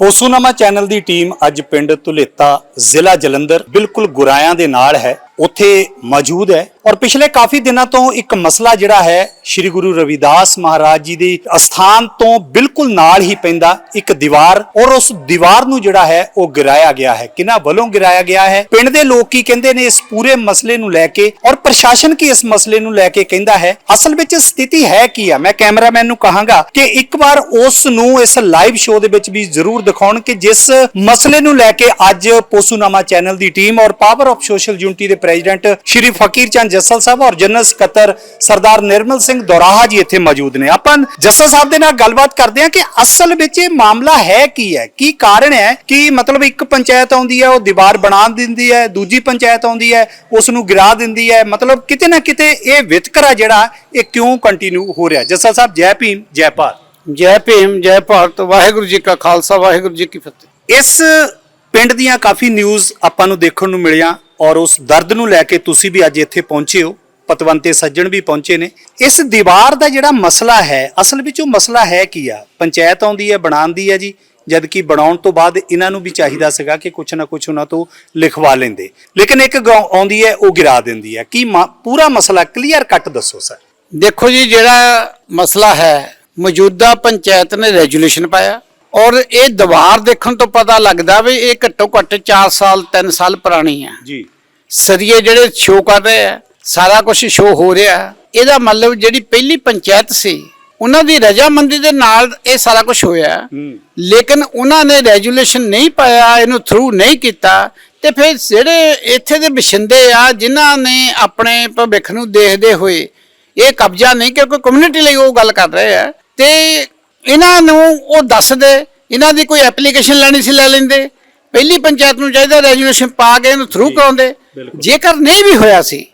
ਪੋਸੂਨਾਮਾ channel ਦੀ team ਅੱਜ ਪਿੰਡ ਧੁਲੇਤਾ ਜ਼ਿਲ੍ਹਾ ਜਲੰਧਰ ਬਿਲਕੁਲ ਗੁਰਾਇਆਂ ਦੇ ਨਾਲ ਹੈ। ਉੱਥੇ ਮੌਜੂਦ ਹੈ। ਔਰ ਪਿਛਲੇ ਕਾਫੀ ਦਿਨਾਂ ਤੋਂ ਇੱਕ ਮਸਲਾ ਜਿਹੜਾ ਹੈ, ਸ੍ਰੀ ਗੁਰੂ ਰਵਿਦਾਸ ਮਹਾਰਾਜ ਜੀ ਦੇ ਅਸਥਾਨ ਤੋਂ ਬਿਲਕੁਲ ਨਾਲ ਹੀ ਪੈਂਦਾ, ਇੱਕ ਦੀਵਾਰ। ਔਰ ਉਸ ਦੀਵਾਰ ਨੂੰ ਜਿਹੜਾ ਹੈ, ਉਹ ਗਿਰਾਇਆ ਗਿਆ ਹੈ। ਕਿਹਨਾਂ ਵੱਲੋਂ ਗਿਰਾਇਆ ਗਿਆ ਹੈ? ਪਿੰਡ ਦੇ ਲੋਕ ਕੀ ਕਹਿੰਦੇ ਨੇ ਇਸ ਪੂਰੇ ਮਸਲੇ ਨੂੰ ਲੈ ਕੇ? ਔਰ ਪ੍ਰਸ਼ਾਸਨ ਕੀ ਇਸ ਮਸਲੇ ਨੂੰ ਲੈ ਕੇ ਕਹਿੰਦਾ ਹੈ? ਅਸਲ ਵਿੱਚ ਸਥਿਤੀ ਹੈ ਕੀ ਆ? ਮੈਂ ਕੈਮਰਾਮੈਨ ਨੂੰ ਕਹਾਂਗਾ ਕਿ ਇੱਕ ਵਾਰ ਉਸ ਨੂੰ ਇਸ ਲਾਈਵ ਸ਼ੋਅ ਦੇ ਵਿੱਚ ਵੀ ਜ਼ਰੂਰ ਦਿਖਾਉਣ ਕਿ ਜਿਸ ਮਸਲੇ ਨੂੰ ਲੈ ਕੇ ਅੱਜ ਪੋਸੂਨਾਮਾ ਚੈਨਲ ਦੀ ਟੀਮ ਔਰ ਪਾਵਰ ਆਫ ਸੋਸ਼ਲ ਯੂਨਿਟੀ ਦੇ ਪ੍ਰੈਜ਼ੀਡੈਂਟ ਸ਼੍ਰੀ ਫਕੀਰ ਚੰਦ ਜੱਸਲ ਸਾਹਿਬ ਔਰ ਜਨਰਲ ਸਕੱਤਰ ਸਰਦਾਰ ਨਿਰਮਲ ਸਿੰਘ ਦੋਰਾਹਾ ਜੀ ਇੱਥੇ ਮੌਜੂਦ ਨੇ। ਆਪਾਂ ਜੱਸਲ ਸਾਹਿਬ ਦੇ ਨਾਲ ਗੱਲਬਾਤ ਕਰਦੇ ਹਾਂ ਕਿ ਅਸਲ ਵਿੱਚ ਇਹ ਮਾਮਲਾ ਹੈ ਕੀ ਹੈ? ਕੀ ਕਾਰਨ ਹੈ? ਕਿ ਮਤਲਬ ਇੱਕ ਪੰਚਾਇਤ ਆਉਂਦੀ ਹੈ ਉਹ ਦੀਵਾਰ ਬਣਾ ਦਿੰਦੀ ਹੈ ਦੂਜੀ ਪੰਚਾਇਤ ਆਉਂਦੀ ਹੈ ਉਸ ਨੂੰ ਗਿਰਾ ਦਿੰਦੀ ਹੈ? ਮਤਲਬ ਕਿਤੇ ਨਾ ਕਿਤੇ ਇਹ ਵਿਤਕਰਾ ਜਿਹੜਾ ਇਹ ਕਿਉਂ ਕੰਟੀਨਿਊ ਹੋ ਰਿਹਾ? ਜੱਸਲ ਸਾਹਿਬ ਜੈ ਭੀਮ ਜੈ ਭਾਰਤ। ਜੈ ਭੀਮ ਜੈ ਭਾਰਤ। ਵਾਹਿਗੁਰੂ ਜੀ ਕਾ ਖਾਲਸਾ ਵਾਹਿਗੁਰੂ ਜੀ ਕੀ ਫਤਿਹ। ਇਸ ਪਿੰਡ ਦੀਆਂ ਕਾਫੀ ਨਿਊਜ਼ ਆਪਾਂ ਨੂੰ ਦੇਖਣ ਨੂੰ ਮਿਲੀਆਂ। ਔਰ ਉਸ ਦਰਦ ਨੂੰ ਲੈ ਕੇ ਤੁਸੀਂ ਵੀ ਅੱਜ ਇੱਥੇ ਪਹੁੰਚੇ ਹੋ, ਪਤਵੰਤੇ ਸੱਜਣ ਵੀ ਪਹੁੰਚੇ ਨੇ। ਇਸ ਦੀਵਾਰ ਦਾ ਜਿਹੜਾ ਮਸਲਾ ਹੈ, ਅਸਲ ਵਿੱਚ ਉਹ ਮਸਲਾ ਹੈ ਕੀ ਆ? ਪੰਚਾਇਤ ਆਉਂਦੀ ਹੈ ਬਣਾਉਂਦੀ ਹੈ ਜੀ ਜਦ ਕਿ ਬਣਾਉਣ ਤੋਂ ਬਾਅਦ ਇਹਨਾਂ ਨੂੰ ਵੀ ਚਾਹੀਦਾ ਸੀਗਾ ਕਿ ਕੁਛ ਨਾ ਕੁਛ ਉਹਨਾਂ ਤੋਂ ਲਿਖਵਾ ਲੈਂਦੇ। ਲੇਕਿਨ ਇੱਕ ਗਾਉਂ ਆਉਂਦੀ ਹੈ, ਉਹ ਗਿਰਾ ਦਿੰਦੀ ਹੈ। ਕੀ ਮ- ਪੂਰਾ ਮਸਲਾ ਕਲੀਅਰ ਕੱਟ ਦੱਸੋ, ਸਰ? ਦੇਖੋ ਜੀ, ਜਿਹੜਾ ਮਸਲਾ ਹੈ, ਮੌਜੂਦਾ ਪੰਚਾਇਤ ਨੇ ਰੈਜੂਲੇਸ਼ਨ ਪਾਇਆ। ਔਰ ਇਹ ਦੀਵਾਰ ਦੇਖਣ ਤੋਂ ਪਤਾ ਲੱਗਦਾ ਵੀ ਇਹ ਘੱਟੋ ਘੱਟ 4 ਸਾਲ 3 ਸਾਲ ਪੁਰਾਣੀ ਹੈ। ਜੀ। ਸਰੀਏ ਜਿਹੜੇ ਸ਼ੋਅ ਕਰ ਰਹੇ ਆ ਸਾਰਾ ਕੁਝ ਸ਼ੋਅ ਹੋ ਰਿਹਾ ਇਹਦਾ ਮਤਲਬ ਜਿਹੜੀ ਪਹਿਲੀ ਪੰਚਾਇਤ ਸੀ ਉਹਨਾਂ ਦੀ ਰਜਾਮੰਦੀ ਦੇ ਨਾਲ ਇਹ ਸਾਰਾ ਕੁਝ ਹੋਇਆ ਲੇਕਿਨ ਉਹਨਾਂ ਨੇ ਰੈਜੂਲੇਸ਼ਨ ਨਹੀਂ ਪਾਇਆ ਇਹਨੂੰ ਥਰੂ ਨਹੀਂ ਕੀਤਾ ਤੇ ਫਿਰ ਜਿਹੜੇ ਇੱਥੇ ਦੇ ਵਸਿੰਦੇ ਆ ਜਿਨ੍ਹਾਂ ਨੇ ਆਪਣੇ ਭਵਿੱਖ ਨੂੰ ਦੇਖਦੇ ਹੋਏ ਇਹ ਕਬਜ਼ਾ ਨਹੀਂ ਕਿਉਂਕਿ ਕਮਿਊਨਿਟੀ ਲਈ ਉਹ ਗੱਲ ਕਰ ਰਹੇ ਆ ਤੇ ਇਹਨਾਂ ਨੂੰ ਉਹ ਦੱਸ ਦੇ ਇਹਨਾਂ ਦੀ ਕੋਈ ਐਪਲੀਕੇਸ਼ਨ ਲੈਣੀ ਸੀ ਲੈ ਲੈਂਦੇ। ਪਹਿਲੀ ਪੰਚਾਇਤ ਨੂੰ ਚਾਹੀਦਾ ਰੈਜੂਲੇਸ਼ਨ ਪਾ ਕੇ ਇਹਨੂੰ ਥਰੂ ਕਰਾਉਂਦੇ। ਜੇਕਰ ਨਹੀਂ ਵੀ ਹੋਇਆ ਸੀ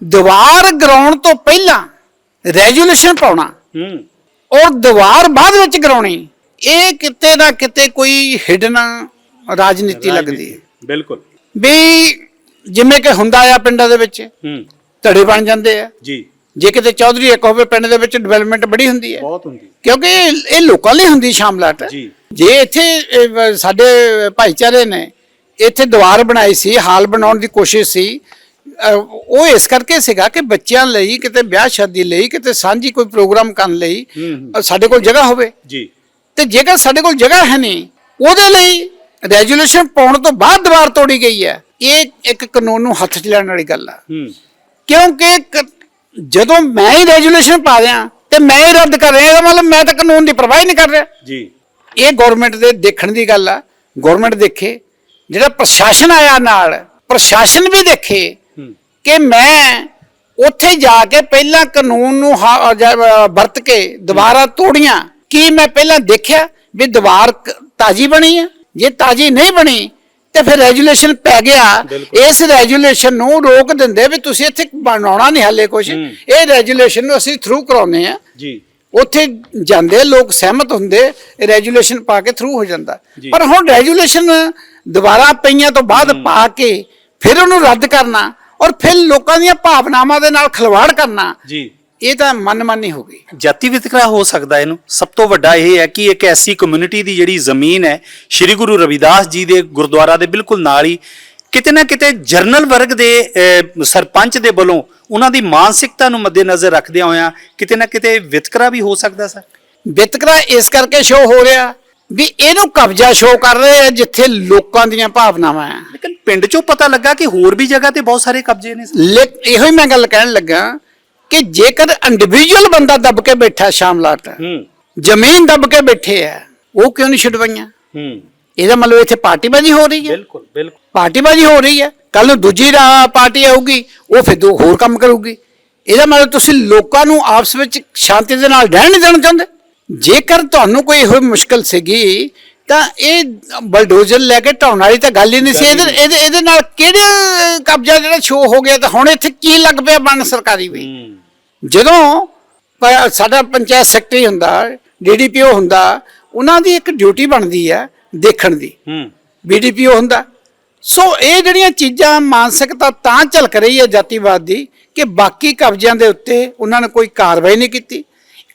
ਦੀਵਾਰ ਗਰਾਉਣ ਤੋਂ ਪਹਿਲਾਂ ਰੈਜੂਲੇਸ਼ਨ ਪਾਉਣਾ ਔਰ ਦੀਵਾਰ ਬਾਅਦ ਵਿੱਚ ਕਰਾਉਣੀ ਇਹ ਕਿਤੇ ਨਾ ਕਿਤੇ ਕੋਈ ਹਿਡਨ ਰਾਜਨੀਤੀ ਲੱਗਦੀ ਹੈ। ਬਿਲਕੁਲ। ਵੀ ਜਿਵੇਂ ਕਿ ਹੁੰਦਾ ਆ ਪਿੰਡਾਂ ਦੇ ਵਿੱਚ ਧੜੇ ਬਣ ਜਾਂਦੇ ਆ। ਜੀ। ਜੇ ਕਿਤੇ ਚੌਧਰੀ ਇੱਕ ਹੋਵੇ ਪਿੰਡ ਦੇ ਵਿੱਚ ਡਿਵੈਲਪਮੈਂਟ ਬੜੀ ਹੁੰਦੀ ਹੈ। ਬਹੁਤ ਹੁੰਦੀ ਕਿਉਂਕਿ ਇਹ- ਲੋਕਾਂ ਲਈ ਹੁੰਦੀ ਸ਼ਾਮਲਾਟ ਜੀ। ਜੇ ਇੱਥੇ ਸਾਡੇ ਭਾਈਚਾਰੇ ਨੇ ਇੱਥੇ ਦੀਵਾਰ ਬਣਾਈ ਸੀ ਹਾਲ ਬਣਾਉਣ ਦੀ ਕੋਸ਼ਿਸ਼ ਸੀ ਉਹ ਇਸ ਕਰਕੇ ਸੀਗਾ ਕਿ ਬੱਚਿਆਂ ਲਈ ਕਿਤੇ ਵਿਆਹ ਸ਼ਾਦੀ ਲਈ ਕਿਤੇ ਸਾਂਝੀ ਕੋਈ ਪ੍ਰੋਗਰਾਮ ਕਰਨ ਲਈ ਸਾਡੇ ਕੋਲ ਜਗ੍ਹਾ ਹੋਵੇ। ਜੀ। ਤੇ ਜੇਕਰ ਸਾਡੇ ਕੋਲ ਜਗ੍ਹਾ ਹੈ ਨਹੀਂ ਉਹਦੇ ਲਈ ਰੈਜੂਲੇਸ਼ਨ ਪਾਉਣ ਤੋਂ ਬਾਅਦ ਦੀਵਾਰ ਤੋੜੀ ਗਈ ਹੈ। ਇਹ ਇੱਕ ਕਾਨੂੰਨ ਨੂੰ ਹੱਥ 'ਚ ਲੈਣ ਵਾਲੀ ਗੱਲ ਆ। ਕਿਉਂਕਿ ਜਦੋਂ ਮੈਂ ਹੀ ਰੈਜੂਲੇਸ਼ਨ ਪਾ ਦਿਆਂ ਤੇ ਮੈਂ ਹੀ ਰੱਦ ਕਰ ਰਿਹਾ ਇਹਦਾ ਮਤਲਬ ਮੈਂ ਤਾਂ ਕਾਨੂੰਨ ਦੀ ਪਰਵਾਹ ਹੀ ਨਹੀਂ ਕਰ ਰਿਹਾ। ਜੀ। ਇਹ ਗਵਰਨਮੈਂਟ ਦੇ ਦੇਖਣ ਦੀ ਗੱਲ ਆ। ਗਵਰਨਮੈਂਟ ਦੇਖੇ ਜਿਹੜਾ ਪ੍ਰਸ਼ਾਸਨ ਆਇਆ ਨਾਲ ਪ੍ਰਸ਼ਾਸਨ ਵੀ ਦੇਖੇ ਕਿ ਮੈਂ ਉੱਥੇ ਜਾ ਕੇ ਪਹਿਲਾਂ ਕਾਨੂੰਨ ਨੂੰ ਵਰਤ ਕੇ ਦੁਬਾਰਾ ਤੋੜੀਆਂ। ਕੀ ਮੈਂ ਪਹਿਲਾਂ ਦੇਖਿਆ ਵੀ ਦੀਵਾਰ ਤਾਜ਼ੀ ਬਣੀ ਆ? ਜੇ ਤਾਜ਼ੀ ਨਹੀਂ ਬਣੀ ਤੇ ਫਿਰ ਰੈਜੂਲੇਸ਼ਨ ਪੈ ਗਿਆ। ਇਸ ਰੈਜੂਲੇਸ਼ਨ ਨੂੰ ਰੋਕ ਦਿੰਦੇ ਵੀ ਤੁਸੀਂ ਇੱਥੇ ਬਣਾਉਣਾ ਨਹੀਂ ਹਾਲੇ ਕੁਝ। ਇਹ ਰੈਜੂਲੇਸ਼ਨ ਨੂੰ ਅਸੀਂ ਥਰੂ ਕਰਾਉਨੇ ਆ ਜੀ। ਉੱਥੇ ਜਾਂਦੇ ਲੋਕ ਸਹਿਮਤ ਹੁੰਦੇ ਰੈਜੂਲੇਸ਼ਨ ਪਾ ਕੇ ਥਰੂ ਹੋ ਜਾਂਦਾ। ਪਰ ਹੁਣ ਰੈਜੂਲੇਸ਼ਨ ਦੁਬਾਰਾ ਪਈਆਂ ਤੋਂ ਬਾਅਦ ਪਾ ਕੇ ਫਿਰ ਉਹਨੂੰ ਰੱਦ ਕਰਨਾ ਔਰ ਫਿਰ ਲੋਕਾਂ ਦੀਆਂ ਭਾਵਨਾਵਾਂ ਦੇ ਨਾਲ ਖਿਲਵਾੜ ਕਰਨਾ। ਜੀ। ਇਹ ਤਾਂ ਮਨਮਾਨੀ ਹੋ ਗਈ। ਜਾਤੀ ਵਿਤਕਰਾ ਹੋ ਸਕਦਾ ਇਹਨੂੰ। ਸਭ ਤੋਂ ਵੱਡਾ ਇਹ ਹੈ ਕਿ ਇੱਕ ਐਸੀ ਕਮਿਊਨਿਟੀ ਦੀ ਜਿਹੜੀ ਜ਼ਮੀਨ ਹੈ ਸ੍ਰੀ ਗੁਰੂ ਰਵਿਦਾਸ ਜੀ ਦੇ ਗੁਰਦੁਆਰਾ ਦੇ ਬਿਲਕੁਲ ਨਾਲ ਹੀ ਕਿਤੇ ਨਾ ਕਿਤੇ ਜਰਨਲ ਵਰਗ ਦੇ ਸਰਪੰਚ ਦੇ ਵੱਲੋਂ ਉਹਨਾਂ ਦੀ ਮਾਨਸਿਕਤਾ ਨੂੰ ਮੱਦੇਨਜ਼ਰ ਰੱਖਦਿਆਂ ਹੋਇਆਂ ਕਿਤੇ ਨਾ ਕਿਤੇ ਵਿਤਕਰਾ ਵੀ ਹੋ ਸਕਦਾ ਸਰ। ਵਿਤਕਰਾ ਇਸ ਕਰਕੇ ਸ਼ੋ ਹੋ ਰਿਹਾ ਵੀ ਇਹਨੂੰ ਕਬਜ਼ਾ ਸ਼ੋ ਕਰ ਰਹੇ ਆ ਜਿੱਥੇ ਲੋਕਾਂ ਦੀਆਂ ਭਾਵਨਾਵਾਂ ਆ। ਲੇਕਿਨ ਪਿੰਡ 'ਚੋਂ ਪਤਾ ਲੱਗਾ ਕਿ ਹੋਰ ਵੀ ਜਗ੍ਹਾ ਤੇ ਬਹੁਤ ਸਾਰੇ ਕਬਜ਼ੇ ਨੇ ਇਹੋ ਹੀ ਮੈਂ ਗੱਲ ਕਹਿਣ ਲੱਗਾ ਕਿ ਜੇਕਰ ਇੰਡੀਵਿਜੂਅਲ ਬੰਦਾ ਦੱਬ ਕੇ ਬੈਠਾ ਸ਼ਾਮਲਾਟ ਹੂੰ। ਜ਼ਮੀਨ ਦੱਬ ਕੇ ਬੈਠੇ ਆ ਉਹ ਕਿਉਂ ਨਹੀਂ ਛਡਵਾਈਆਂ? ਹੂੰ। ਇਹਦਾ ਮਤਲਬ ਇੱਥੇ ਪਾਰਟੀਬਾਜ਼ੀ ਹੋ ਰਹੀ ਹੈ। ਬਿਲਕੁਲ ਬਿਲਕੁਲ। ਪਾਰਟੀਬਾਜ਼ੀ ਹੋ ਰਹੀ ਹੈ। ਕੱਲ ਨੂੰ ਦੂਜੀ ਪਾਰਟੀ ਆਊਗੀ ਉਹ ਫਿਰ ਦੋ ਹੋਰ ਕੰਮ ਕਰੂਗੀ। ਇਹਦਾ ਮਤਲਬ ਤੁਸੀਂ ਲੋਕਾਂ ਨੂੰ ਆਪਸ ਵਿੱਚ ਸ਼ਾਂਤੀ ਦੇ ਨਾਲ ਰਹਿਣ ਨਹੀਂ ਦੇਣਾ ਚਾਹੁੰਦੇ। ਜੇਕਰ ਤੁਹਾਨੂੰ ਕੋਈ ਇਹੋ ਮੁਸ਼ਕਲ ਸੀਗੀ ਤਾਂ ਇਹ ਬਲਡੋਜ਼ਰ ਲੈ ਕੇ ਢਾਉਣ ਵਾਲੀ ਤਾਂ ਗੱਲ ਹੀ ਨਹੀਂ ਸੀ। ਇਹਦੇ ਇਹਦੇ ਇਹਦੇ ਨਾਲ ਕਿਹੜੇ ਕਬਜ਼ਾ ਜਿਹੜਾ ਸ਼ੋ ਹੋ ਗਿਆ ਤਾਂ ਹੁਣ ਇੱਥੇ ਕੀ ਲੱਗ ਪਿਆ ਬਣ ਸਰਕਾਰੀ ਵੀ? ਜਦੋਂ ਸਾਡਾ ਪੰਚਾਇਤ ਸੈਕਟਰੀ ਹੁੰਦਾ ਡੀਡੀਪੀਓ ਹੁੰਦਾ ਉਹਨਾਂ ਦੀ ਇੱਕ ਡਿਊਟੀ ਬਣਦੀ ਹੈ ਦੇਖਣ ਦੀ। ਹੂੰ। ਬੀਡੀਪੀਓ ਹੁੰਦਾ। ਸੋ ਇਹ ਜਿਹੜੀਆਂ ਚੀਜ਼ਾਂ ਮਾਨਸਿਕਤਾ ਤਾਂ ਝਲਕ ਰਹੀ ਹੈ ਜਾਤੀਵਾਦ ਦੀ ਕਿ ਬਾਕੀ ਕਬਜ਼ਿਆਂ ਦੇ ਉੱਤੇ ਉਹਨਾਂ ਨੇ ਕੋਈ ਕਾਰਵਾਈ ਨਹੀਂ ਕੀਤੀ।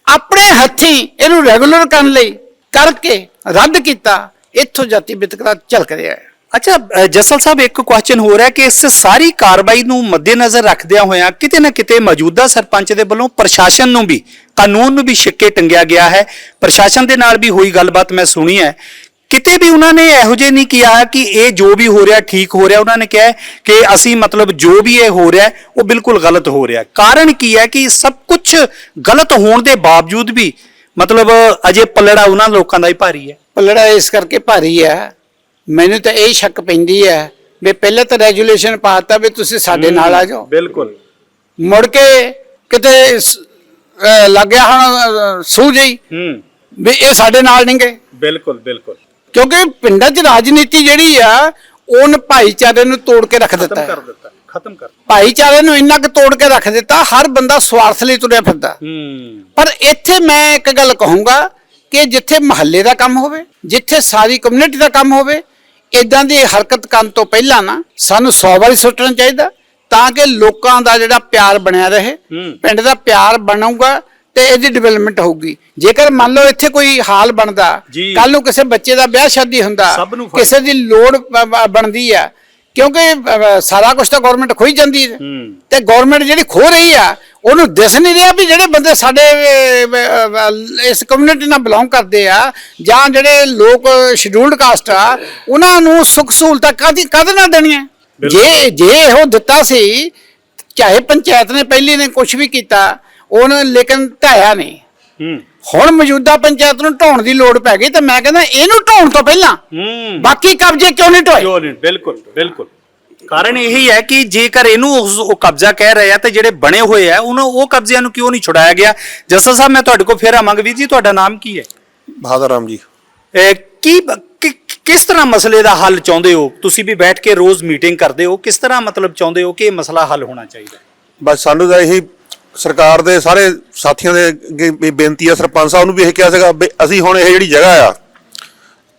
ਆਪਣੇ ਹੱਥੀਂ ਇਹਨੂੰ ਰੈਗੂਲਰ ਕਰਨ ਲਈ ਕਰਕੇ ਰੱਦ ਕੀਤਾ ਇੱਥੋਂ ਜਾਤੀ ਵਿਤਕਰਾ ਝਲਕ ਰਿਹਾ ਹੈ। ਅੱਛਾ ਅ, ਜਸਲ ਸਾਹਿਬ ਇੱਕ ਕੁਐਸਚਨ ਹੋ ਰਿਹਾ ਕਿ ਇਸ ਸਾਰੀ ਕਾਰਵਾਈ ਨੂੰ ਮੱਦੇਨਜ਼ਰ ਰੱਖਦਿਆਂ ਹੋਇਆਂ ਕਿਤੇ ਨਾ ਕਿਤੇ ਮੌਜੂਦਾ ਸਰਪੰਚ ਦੇ ਵੱਲੋਂ ਪ੍ਰਸ਼ਾਸਨ ਨੂੰ ਵੀ ਕਾਨੂੰਨ ਨੂੰ ਵੀ ਛਿੱਕੇ ਟੰਗਿਆ ਗਿਆ ਹੈ। ਪ੍ਰਸ਼ਾਸਨ ਦੇ ਨਾਲ ਵੀ ਹੋਈ ਗੱਲਬਾਤ ਮੈਂ ਸੁਣੀ ਹੈ। ਕਿਤੇ ਵੀ ਉਹਨਾਂ ਨੇ ਇਹੋ ਜਿਹੇ ਨਹੀਂ ਕਿਹਾ ਕਿ ਇਹ ਜੋ ਵੀ ਹੋ ਰਿਹਾ ਠੀਕ ਹੋ ਰਿਹਾ। ਉਹਨਾਂ ਨੇ ਕਿਹਾ ਕਿ ਅਸੀਂ ਮਤਲਬ ਜੋ ਵੀ ਇਹ ਹੋ ਰਿਹਾ ਉਹ ਬਿਲਕੁਲ ਗਲਤ ਹੋ ਰਿਹਾ। ਕਾਰਨ ਕੀ ਹੈ ਕਿ ਸਭ ਕੁਝ ਗਲਤ ਹੋਣ ਦੇ ਬਾਵਜੂਦ ਵੀ ਮਤਲਬ ਅਜੇ ਪਲੜਾ ਉਹਨਾਂ ਲੋਕਾਂ ਦਾ ਹੀ ਭਾਰੀ ਹੈ। ਪਲੜਾ ਇਸ ਕਰਕੇ ਭਾਰੀ ਹੈ ਮੈਨੂੰ ਤਾਂ ਇਹ ਸ਼ੱਕ ਪੈਂਦੀ ਹੈ ਵੀ ਪਹਿਲਾਂ ਤਾਂ ਰੈਜੂਲੇਸ਼ਨ ਪਾਤਾ ਵੀ ਤੁਸੀਂ ਸਾਡੇ ਨਾਲ ਆ ਜਾਓ। ਬਿਲਕੁਲ। ਮੁੜ ਕੇ ਕਿਤੇ ਸ- ਅਹ ਲੱਗ ਗਿਆ ਹੁਣ ਸੂ ਜਈ ਹੂੰ ਵੀ ਇਹ ਸਾਡੇ ਨਾਲ ਨਹੀਂ ਗਏ। ਬਿਲਕੁਲ ਬਿਲਕੁਲ। ਕਿਉਂਕਿ ਪਿੰਡਾਂ 'ਚ ਰਾਜਨੀਤੀ ਜਿਹੜੀ ਆ ਉਹਨ ਭਾਈਚਾਰੇ ਨੂੰ ਤੋੜ ਕੇ ਰੱਖ ਦਿੱਤਾ ਹੈ। ਦਿੱਤਾ ਖਤਮ ਕਰ ਭਾਈਚਾਰੇ ਨੂੰ ਇੰਨਾ ਕੁ ਤੋੜ ਕੇ ਰੱਖ ਦਿੱਤਾ ਹਰ ਬੰਦਾ ਸਵਾਰਥ ਲਈ ਤੁਰਿਆ ਫਿਰਦਾ। ਹੂੰ। ਪਰ ਇੱਥੇ ਮੈਂ ਇੱਕ ਗੱਲ ਕਹੂੰਗਾ ਕਿ ਜਿੱਥੇ ਮਹੱਲੇ ਦਾ ਕੰਮ ਹੋਵੇ ਜਿੱਥੇ ਸਾਰੀ ਕਮਿਊਨਿਟੀ ਦਾ ਕੰਮ ਹੋਵੇ ਇਦਾਂ ਦੀ ਹਰਕਤ ਕਰਨ ਤੋਂ ਪਹਿਲਾਂ ਨਾ ਸਾਨੂੰ 100 ਵਾਰੀ ਸੋਚਣਾ ਚਾਹੀਦਾ ਤਾਂ ਕਿ ਲੋਕਾਂ ਦਾ ਜਿਹੜਾ ਪਿਆਰ ਬਣਿਆ ਰਹੇ। ਪਿੰਡ ਦਾ ਪਿਆਰ ਬਣੂਗਾ ਤੇ ਇਹਦੀ ਡਿਵੈਲਪਮੈਂਟ ਹੋਊਗੀ ਜੇਕਰ ਮੰਨ ਲਓ ਇੱਥੇ ਕੋਈ ਹਾਲ ਬਣਦਾ। ਕੱਲ ਨੂੰ ਕਿਸੇ ਬੱਚੇ ਦਾ ਵਿਆਹ ਸ਼ਾਦੀ ਹੁੰਦਾ। ਕਿਸੇ ਦੀ ਲੋੜ ਬਣਦੀ ਆ ਕਿਉਂਕਿ ਸਾਰਾ ਕੁਝ ਤਾਂ ਗਵਰਨਮੈਂਟ ਖੋਈ ਜਾਂਦੀ ਹੂੰ ਤੇ ਗਵਰਨਮੈਂਟ ਜਿਹੜੀ ਖੋ ਰਹੀ ਆ ਉਹਨੂੰ ਦਿਸ ਨਹੀਂ ਰਿਹਾ ਵੀ ਜਿਹੜੇ ਬੰਦੇ ਸਾਡੇ ਇਸ ਕਮਿਊਨਿਟੀ ਨਾਲ ਬਿਲੋਂਗ ਕਰਦੇ ਆ ਜਾਂ ਜਿਹੜੇ ਲੋਕ ਸ਼ਡਿਊਲਡ ਕਾਸਟ ਆ ਉਹਨਾਂ ਨੂੰ ਸੁੱਖ ਸਹੂਲਤਾਂ ਕਾਦੀ ਕਦ ਨਾ ਦੇਣੀਆਂ? ਜੇ ਜੇ ਉਹ ਦਿੱਤਾ ਸੀ ਚਾਹੇ ਪੰਚਾਇਤ ਨੇ ਪਹਿਲੀ ਨੇ ਕੁਝ ਵੀ ਕੀਤਾ ਉਹਨੇ ਲੇਕਿਨ ਢਾਇਆ ਨਹੀਂ। ਹੁਣ ਮੌਜੂਦਾ ਪੰਚਾਇਤ ਨੂੰ ਢਾਉਣ ਦੀ ਲੋੜ ਪੈ ਗਈ ਤੇ ਮੈਂ ਕਹਿੰਦਾ ਇਹਨੂੰ ਢਾਉਣ ਤੋਂ ਪਹਿਲਾਂ। ਬਾਕੀ ਕਬਜ਼ੇ ਕਿਉਂ ਨਹੀਂ ਢੋਏ? ਬਿਲਕੁਲ ਬਿਲਕੁਲ। ਕਾਰਨ ਇਹੀ ਹੈ ਕਿ ਜੇਕਰ ਇਹਨੂੰ ਉਸ- ਉਹ ਕਬਜ਼ਾ ਕਹਿ ਰਹੇ ਆ ਤੇ ਜਿਹੜੇ ਬਣੇ ਹੋਏ ਆ ਉਹਨਾਂ ਉਹ ਕਬਜ਼ਿਆਂ ਨੂੰ ਕਿਉਂ ਨਹੀਂ ਛੁਡਾਇਆ ਗਿਆ? ਜਸਲ ਸਾਹਿਬ ਮੈਂ ਤੁਹਾਡੇ ਕੋਲ ਫੇਰ ਆਵਾਂਗਾ। ਵੀਰ ਜੀ ਤੁਹਾਡਾ ਨਾਮ ਕੀ ਹੈ? ਬਹਾਦਰ ਰਾਮ ਜੀ। ਇਹ ਕੀ ਕਿ- ਕਿਸ ਤਰ੍ਹਾਂ ਮਸਲੇ ਦਾ ਹੱਲ ਚਾਹੁੰਦੇ ਹੋ? ਤੁਸੀਂ ਵੀ ਬੈਠ ਕੇ ਰੋਜ਼ ਮੀਟਿੰਗ ਕਰਦੇ ਹੋ। ਕਿਸ ਤਰ੍ਹਾਂ ਮਤਲਬ ਚਾਹੁੰਦੇ ਹੋ ਕਿ ਇਹ ਮਸਲਾ ਹੱਲ ਹੋਣਾ ਚਾਹੀਦਾ? ਹੈ ਬਸ ਸਾਨੂੰ ਤਾਂ ਇਹੀ ਸਰਕਾਰ ਦੇ ਸਾਰੇ ਸਾਥੀਆਂ ਦੇ ਅੱਗੇ ਬੇਨਤੀ ਆ ਸਰਪੰਚ ਸਾਹਿਬ ਨੂੰ ਵੀ ਇਹ ਕਿਹਾ ਸੀਗਾ ਵੀ ਅਸੀਂ ਹੁਣ ਇਹ ਜਿਹੜੀ ਜਗ੍ਹਾ ਆ